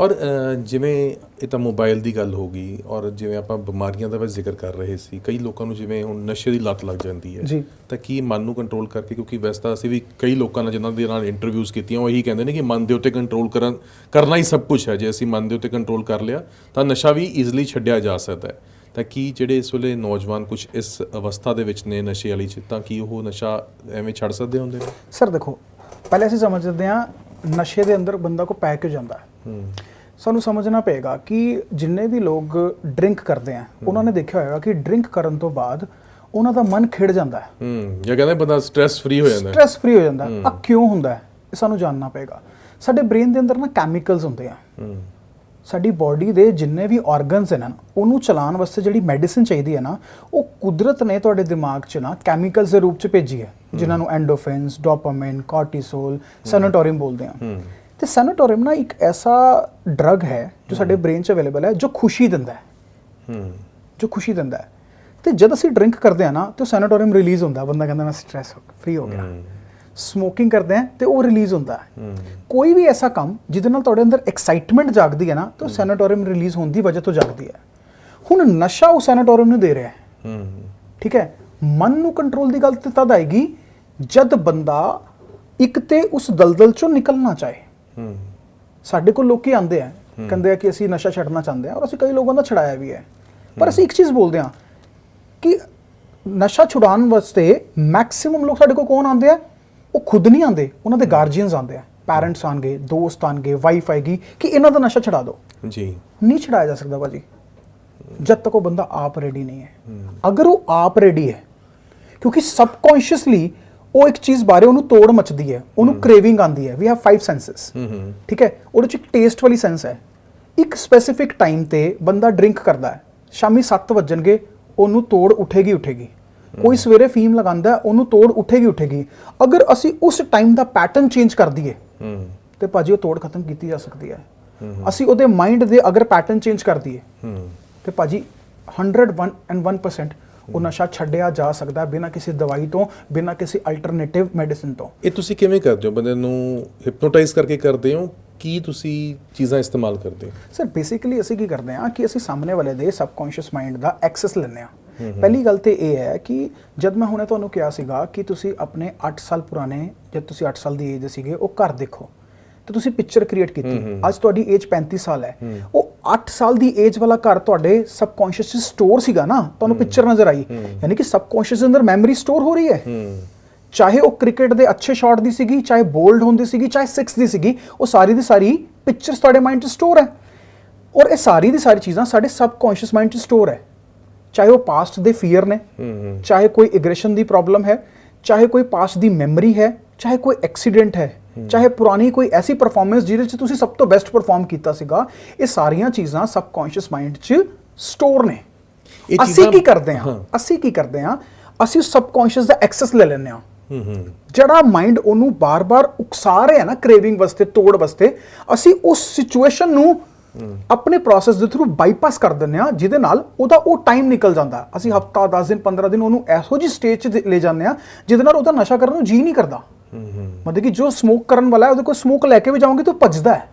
S2: ਔਰ ਜਿਵੇਂ ਇਹ ਤਾਂ ਮੋਬਾਈਲ ਦੀ ਗੱਲ ਹੋ ਗਈ ਔਰ ਜਿਵੇਂ ਆਪਾਂ ਬਿਮਾਰੀਆਂ ਦਾ ਵੀ ਜ਼ਿਕਰ ਕਰ ਰਹੇ ਸੀ ਕਈ ਲੋਕਾਂ ਨੂੰ ਜਿਵੇਂ ਹੁਣ ਨਸ਼ੇ ਦੀ ਲੱਤ ਲੱਗ ਜਾਂਦੀ ਹੈ। ਤਾਂ ਕੀ ਮਨ ਨੂੰ ਕੰਟਰੋਲ ਕਰਕੇ ਕਿਉਂਕਿ ਵੈਸੇ ਤਾਂ ਅਸੀਂ ਵੀ ਕਈ ਲੋਕਾਂ ਨਾਲ ਜਿਨ੍ਹਾਂ ਦੇ ਨਾਲ ਇੰਟਰਵਿਊਜ਼ ਕੀਤੀਆਂ ਉਹ ਇਹੀ ਕਹਿੰਦੇ ਨੇ ਕਿ ਮਨ ਦੇ ਉੱਤੇ ਕੰਟਰੋਲ ਕਰਨ ਕਰਨਾ ਹੀ ਸਭ ਕੁਝ ਹੈ ਜੇ ਅਸੀਂ ਮਨ ਦੇ ਉੱਤੇ ਕੰਟਰੋਲ ਕਰ ਲਿਆ ਤਾਂ ਨਸ਼ਾ ਵੀ ਈਜ਼ੀਲੀ ਛੱਡਿਆ ਜਾ ਸਕਦਾ ਹੈ। ਤਾਂ ਕੀ ਜਿਹੜੇ ਇਸ ਵੇਲੇ ਨੌਜਵਾਨ ਕੁਝ ਇਸ ਅਵਸਥਾ ਦੇ ਵਿੱਚ ਨੇ ਨਸ਼ੇ ਵਾਲੀ ਚ ਤਾਂ ਕੀ ਉਹ ਨਸ਼ਾ ਐਵੇਂ ਛੱਡ ਸਕਦੇ ਹੁੰਦੇ ਨੇ?
S1: ਸਰ ਦੇਖੋ ਪਹਿਲੇ ਅਸੀਂ ਸਮਝਦੇ ਹਾਂ ਨਸ਼ੇ ਦੇ ਅੰਦਰ ਬੰਦਾ ਕੋ ਪੈ ਕਿਉਂ ਜਾਂਦਾ ਹੂੰ। ਸਾਨੂੰ ਸਮਝਣਾ ਪਏਗਾ ਕਿ ਜਿੰਨੇ ਵੀ ਲੋਕ ਡਰਿੰਕ ਕਰਦੇ ਆ ਉਹਨਾਂ ਨੇ ਦੇਖਿਆ ਹੋਵੇਗਾ ਕਿ ਡਰਿੰਕ ਕਰਨ ਤੋਂ ਬਾਅਦ ਉਹਨਾਂ ਦਾ ਮਨ ਖਿੜ ਜਾਂਦਾ ਹੈ।
S2: ਹੂੰ ਜਾਂ ਕਹਿੰਦੇ ਬੰਦਾ ਸਟ੍ਰੈਸ ਫ੍ਰੀ ਹੋ ਜਾਂਦਾ ਹੈ।
S1: ਸਟ੍ਰੈਸ ਫ੍ਰੀ ਹੋ ਜਾਂਦਾ ਹੈ। ਆ ਕਿਉਂ ਹੁੰਦਾ ਹੈ? ਇਹ ਸਾਨੂੰ ਜਾਣਨਾ ਪਏਗਾ। ਸਾਡੇ ਬ੍ਰੇਨ ਦੇ ਅੰਦਰ ਨਾ ਕੈਮੀਕਲਸ ਹੁੰਦੇ ਆ।
S2: ਹੂੰ।
S1: ਸਾਡੀ ਬਾਡੀ ਦੇ ਜਿੰਨੇ ਵੀ ਆਰਗਨਸ ਹਨ ਉਹਨੂੰ ਚਲਾਉਣ ਵਾਸਤੇ ਜਿਹੜੀ ਮੈਡੀਸਿਨ ਚਾਹੀਦੀ ਹੈ ਨਾ ਉਹ ਕੁਦਰਤ ਨੇ ਤੁਹਾਡੇ ਦਿਮਾਗ 'ਚ ਨਾ ਕੈਮੀਕਲਸ ਦੇ ਰੂਪ 'ਚ ਭੇਜੀ ਹੈ। ਜਿਨ੍ਹਾਂ ਨੂੰ ਐਂਡੋਫਿਨਸ ਡੋਪਾਮਾਈਨ ਕਾਰਟੀਸੋਲ ਸੈਨੋਟੋਰਿਨ ਬੋਲਦੇ ਆ।
S2: ਹੂੰ।
S1: ਤੇ ਸੈਨੋਟੋਰਿਨ ਨਾ ਇੱਕ ਐਸਾ ਡਰਗ ਹੈ ਜੋ ਸਾਡੇ ਬ੍ਰੇਨ 'ਚ ਅਵੇਲੇਬਲ ਹੈ ਜੋ ਖੁਸ਼ੀ ਦਿੰਦਾ ਹੈ।
S2: ਹੂੰ।
S1: ਜੋ ਖੁਸ਼ੀ ਦਿੰਦਾ ਹੈ। ਤੇ ਜਦ ਅਸੀਂ ਡਰਿੰਕ ਕਰਦੇ ਆ ਨਾ ਤੇ ਸੈਨੋਟੋਰਿਨ ਰਿਲੀਜ਼ ਹੁੰਦਾ ਬੰਦਾ ਕਹਿੰਦਾ ਮੈਂ ਸਟ੍ਰੈਸ ਫ੍ਰੀ ਹੋ ਗਿਆ। ਸਮੋਕਿੰਗ ਕਰਦੇ ਆ ਤੇ ਉਹ ਰਿਲੀਜ਼ ਹੁੰਦਾ ਹੈ। ਕੋਈ ਵੀ ਐਸਾ ਕੰਮ ਜਿਹਦੇ ਨਾਲ ਤੁਹਾਡੇ ਅੰਦਰ ਐਕਸਾਈਟਮੈਂਟ ਜਾਗਦੀ ਹੈ ਨਾ ਤਾਂ ਸੈਨੇਟੋਰੀਅਮ ਰਿਲੀਜ਼ ਹੋਣ ਦੀ ਵਜ੍ਹਾ ਤੋਂ ਜਾਗਦੀ ਹੈ। ਹੁਣ ਨਸ਼ਾ ਉਹ ਸੈਨੇਟੋਰੀਅਮ ਨੂੰ ਦੇ ਰਿਹਾ ਹੈ।
S2: ਹੂੰ।
S1: ਠੀਕ ਹੈ? ਮਨ ਨੂੰ ਕੰਟਰੋਲ ਦੀ ਗੱਲ ਤੇ ਤਦ ਆਏਗੀ ਜਦ ਬੰਦਾ ਇੱਕ ਤੇ ਉਸ ਦਲਦਲ ਚੋਂ ਨਿਕਲਣਾ ਚਾਹੇ
S2: ਹੂੰ
S1: ਸਾਡੇ ਕੋਲ ਲੋਕੀ ਆਉਂਦੇ ਆ ਕਹਿੰਦੇ ਆ ਕਿ ਅਸੀਂ ਨਸ਼ਾ ਛੱਡਣਾ ਚਾਹੁੰਦੇ ਆ ਔਰ ਅਸੀਂ ਕਈ ਲੋਕਾਂ ਦਾ ਛਡਾਇਆ ਵੀ ਹੈ। ਪਰ ਅਸੀਂ ਇੱਕ ਚੀਜ਼ ਬੋਲਦੇ ਆ ਕਿ ਨਸ਼ਾ ਛੁਡਾਉਣ ਵਾਸਤੇ ਮੈਕਸਿਮਮ ਲੋਕ ਸਾਡੇ ਕੋਲ ਕੌਣ ਆਉਂਦੇ ਆ? ਉਹ ਖੁਦ ਨਹੀਂ ਆਉਂਦੇ ਉਹਨਾਂ ਦੇ ਗਾਰਡੀਅਨਸ ਆਉਂਦੇ ਆ। ਪੈਰੈਂਟਸ ਆਣਗੇ ਦੋਸਤ ਆਣਗੇ ਵਾਈਫ ਆਏਗੀ ਕਿ ਇਹਨਾਂ ਦਾ ਨਸ਼ਾ ਛਡਾ ਦਿਓ।
S2: ਜੀ।
S1: ਨਹੀਂ ਛਡਾਇਆ ਜਾ ਸਕਦਾ ਭਾਜੀ। ਜਦ ਤੱਕ ਉਹ ਬੰਦਾ ਆਪ ਰੈਡੀ ਨਹੀਂ ਹੈ। ਅਗਰ ਉਹ ਆਪ ਰੈਡੀ ਹੈ ਕਿਉਂਕਿ ਸਬਕੌਂਸ਼ੀਅਸਲੀ ਉਹ ਇੱਕ ਚੀਜ਼ ਬਾਰੇ ਉਹਨੂੰ ਤੋੜ ਮਚਦੀ ਹੈ ਉਹਨੂੰ ਕ੍ਰੇਵਿੰਗ ਆਂਦੀ ਹੈ। ਵੀ ਹੈਵ ਫਾਈਵ ਸੈਂਸਸ ਠੀਕ ਹੈ? ਉਹਦੇ ਚ ਇੱਕ ਟੇਸਟ ਵਾਲੀ ਸੈਂਸ ਹੈ। ਇੱਕ ਸਪੈਸੀਫਿਕ ਟਾਈਮ ਤੇ ਬੰਦਾ ਡਰਿੰਕ ਕਰਦਾ ਹੈ। ਸ਼ਾਮੀ 7 ਵਜਣਗੇ ਉਹਨੂੰ ਤੋੜ ਉਠੇਗੀ ਉਠੇਗੀ। ਕੋਈ ਸਵੇਰੇ ਫੀਮ ਲਗਾਉਂਦਾ ਉਹਨੂੰ ਤੋੜ ਉੱਠੇਗੀ ਉੱਠੇਗੀ। ਅਗਰ ਅਸੀਂ ਉਸ ਟਾਈਮ ਦਾ ਪੈਟਰਨ ਚੇਂਜ ਕਰ ਦਈਏ ਤੇ ਭਾਜੀ ਉਹ ਤੋੜ ਖਤਮ ਕੀਤੀ ਜਾ ਸਕਦੀ ਹੈ। ਅਸੀਂ ਉਹਦੇ ਮਾਈਂਡ ਦੇ ਅਗਰ ਪੈਟਰਨ ਚੇਂਜ ਕਰ ਦਈਏ ਤੇ ਭਾਜੀ 101% ਉਹ ਨਸ਼ਾ ਛੱਡਿਆ ਜਾ ਸਕਦਾ ਬਿਨਾਂ ਕਿਸੇ ਦਵਾਈ ਤੋਂ ਬਿਨਾਂ ਕਿਸੇ ਅਲਟਰਨੇਟਿਵ ਮੈਡੀਸਿਨ ਤੋਂ।
S2: ਇਹ ਤੁਸੀਂ ਕਿਵੇਂ ਕਰਦੇ ਹੋ? ਬੰਦੇ ਨੂੰ ਹਿਪਨੋਟਾਈਜ਼ ਕਰਕੇ ਕਰਦੇ ਹੋ? ਕੀ ਤੁਸੀਂ ਚੀਜ਼ਾਂ ਇਸਤੇਮਾਲ ਕਰਦੇ ਹੋ?
S1: ਸਰ ਬੇਸਿਕਲੀ ਅਸੀਂ ਕੀ ਕਰਦੇ ਹਾਂ ਕਿ ਅਸੀਂ ਸਾਹਮਣੇ ਵਾਲੇ ਦੇ ਸਬਕੌਂਸ਼ੀਅਸ ਮਾਈਂਡ ਦਾ ਐਕਸੈਸ ਲੈਂਦੇ ਹਾਂ। ਪਹਿਲੀ ਗੱਲ ਤੇ ਇਹ ਹੈ ਕਿ ਜਦ ਮੈਂ ਹੁਣੇ ਤੁਹਾਨੂੰ ਕਿਹਾ ਸੀਗਾ ਕਿ ਤੁਸੀਂ ਆਪਣੇ 8 ਸਾਲ ਪੁਰਾਣੇ ਜਦ ਤੁਸੀਂ 8 ਸਾਲ ਦੀ ਏਜ ਦੇ ਸੀਗੇ ਉਹ ਘਰ ਦੇਖੋ। ਤੇ ਤੁਸੀਂ ਪਿਕਚਰ ਕ੍ਰੀਏਟ ਕੀਤੀ। ਅੱਜ ਤੁਹਾਡੀ ਏਜ 35 ਸਾਲ ਹੈ। ਉਹ 8 ਸਾਲ ਦੀ ਏਜ ਵਾਲਾ ਘਰ ਤੁਹਾਡੇ ਸਬਕੌਂਸ਼ੀਅਸ ਸਟੋਰ ਸੀਗਾ ਨਾ ਤੁਹਾਨੂੰ ਪਿਕਚਰ ਨਜ਼ਰ ਆਈ। ਯਾਨੀ ਕਿ ਸਬਕੌਂਸ਼ੀਅਸ ਦੇ ਅੰਦਰ ਮੈਮਰੀ ਸਟੋਰ ਹੋ ਰਹੀ ਹੈ।
S2: ਹੂੰ।
S1: ਚਾਹੇ ਉਹ ਕ੍ਰਿਕਟ ਦੇ ਅੱਛੇ ਸ਼ਾਟ ਦੀ ਸੀਗੀ ਚਾਹੇ ਬੋਲਡ ਹੁੰਦੀ ਸੀਗੀ ਚਾਹੇ ਸਿਕਸ ਦੀ ਸੀਗੀ ਉਹ ਸਾਰੀ ਦੀ ਸਾਰੀ ਪਿਕਚਰਸ ਤੁਹਾਡੇ ਮਾਈਂਡ 'ਚ ਸਟੋਰ ਹੈ। ਔਰ ਇਹ ਸਾਰੀ ਦੀ ਸਾਰੀ ਚੀਜ਼ਾਂ ਸਾਡੇ ਸਬਕੌਂਸ਼ੀਅਸ ਮਾਈਂਡ 'ਚ ਸਟੋਰ ਹੈ। ਚਾਹੇ ਉਹ ਪਾਸਟ ਦੇ ਫੀਅਰ ਨੇ ਚਾਹੇ ਕੋਈ ਐਗਰੈਸ਼ਨ ਦੀ ਪ੍ਰੋਬਲਮ ਹੈ ਚਾਹੇ ਕੋਈ ਪਾਸਟ ਦੀ ਮੈਮਰੀ ਹੈ ਚਾਹੇ ਕੋਈ ਐਕਸੀਡੈਂਟ ਹੈ। ਚਾਹੇ ਪੁਰਾਣੀ ਕੋਈ ਐਸੀ ਪਰਫਾਰਮੈਂਸ ਜਿਹਦੇ 'ਚ ਤੁਸੀਂ ਸਭ ਤੋਂ ਬੈਸਟ ਪਰਫਾਰਮ ਕੀਤਾ ਸੀਗਾ ਇਹ ਸਾਰੀਆਂ ਚੀਜ਼ਾਂ ਸਬਕੌਂਸ਼ੀਅਸ ਮਾਈਂਡ 'ਚ ਸਟੋਰ ਨੇ। ਅਸੀਂ ਕੀ ਕਰਦੇ ਹਾਂ। ਅਸੀਂ ਕੀ ਕਰਦੇ ਹਾਂ? ਅਸੀਂ ਸਬਕੌਂਸ਼ੀਅਸ ਦਾ ਐਕਸੈਸ ਲੈ ਲੈਂਦੇ ਹਾਂ। ਜਿਹੜਾ ਮਾਈਂਡ ਉਹਨੂੰ ਬਾਰ-ਬਾਰ ਉਕਸਾ ਰਿਹਾ ਨਾ ਕ੍ਰੇਵਿੰਗ ਵਾਸਤੇ ਤੋੜ ਵਾਸਤੇ ਅਸੀਂ ਉਸ ਸਿਚੁਏਸ਼ਨ ਨੂੰ ਆਪਣੇ ਪ੍ਰੋਸੈਸ ਦੇ ਥਰੂ ਬਾਈਪਾਸ ਕਰ ਦਿੰਦੇ ਆ ਜਿਹਦੇ ਨਾਲ ਉਹਦਾ ਉਹ ਟਾਈਮ ਨਿਕਲ ਜਾਂਦਾ। ਅਸੀਂ ਹਫਤਾ 10 ਦਿਨ 15 ਦਿਨ ਉਹਨੂੰ ਇਹੋ ਜਿਹੀ ਸਟੇਜ 'ਚ ਲੈ ਜਾਂਦੇ ਆ ਜਿਹਦੇ ਨਾਲ ਉਹਦਾ ਨਸ਼ਾ ਕਰਨ ਨੂੰ ਜੀ ਨਹੀਂ ਕਰਦਾ। ਮਤਲਬ ਕਿ ਜੋ ਸਮੋਕ ਕਰਨ ਵਾਲਾ ਹੈ ਉਹਦੇ ਕੋਲ ਸਮੋਕ ਲੈ ਕੇ ਵੀ ਜਾਓਗੇ ਤਾਂ ਭੱਜਦਾ ਹੈ।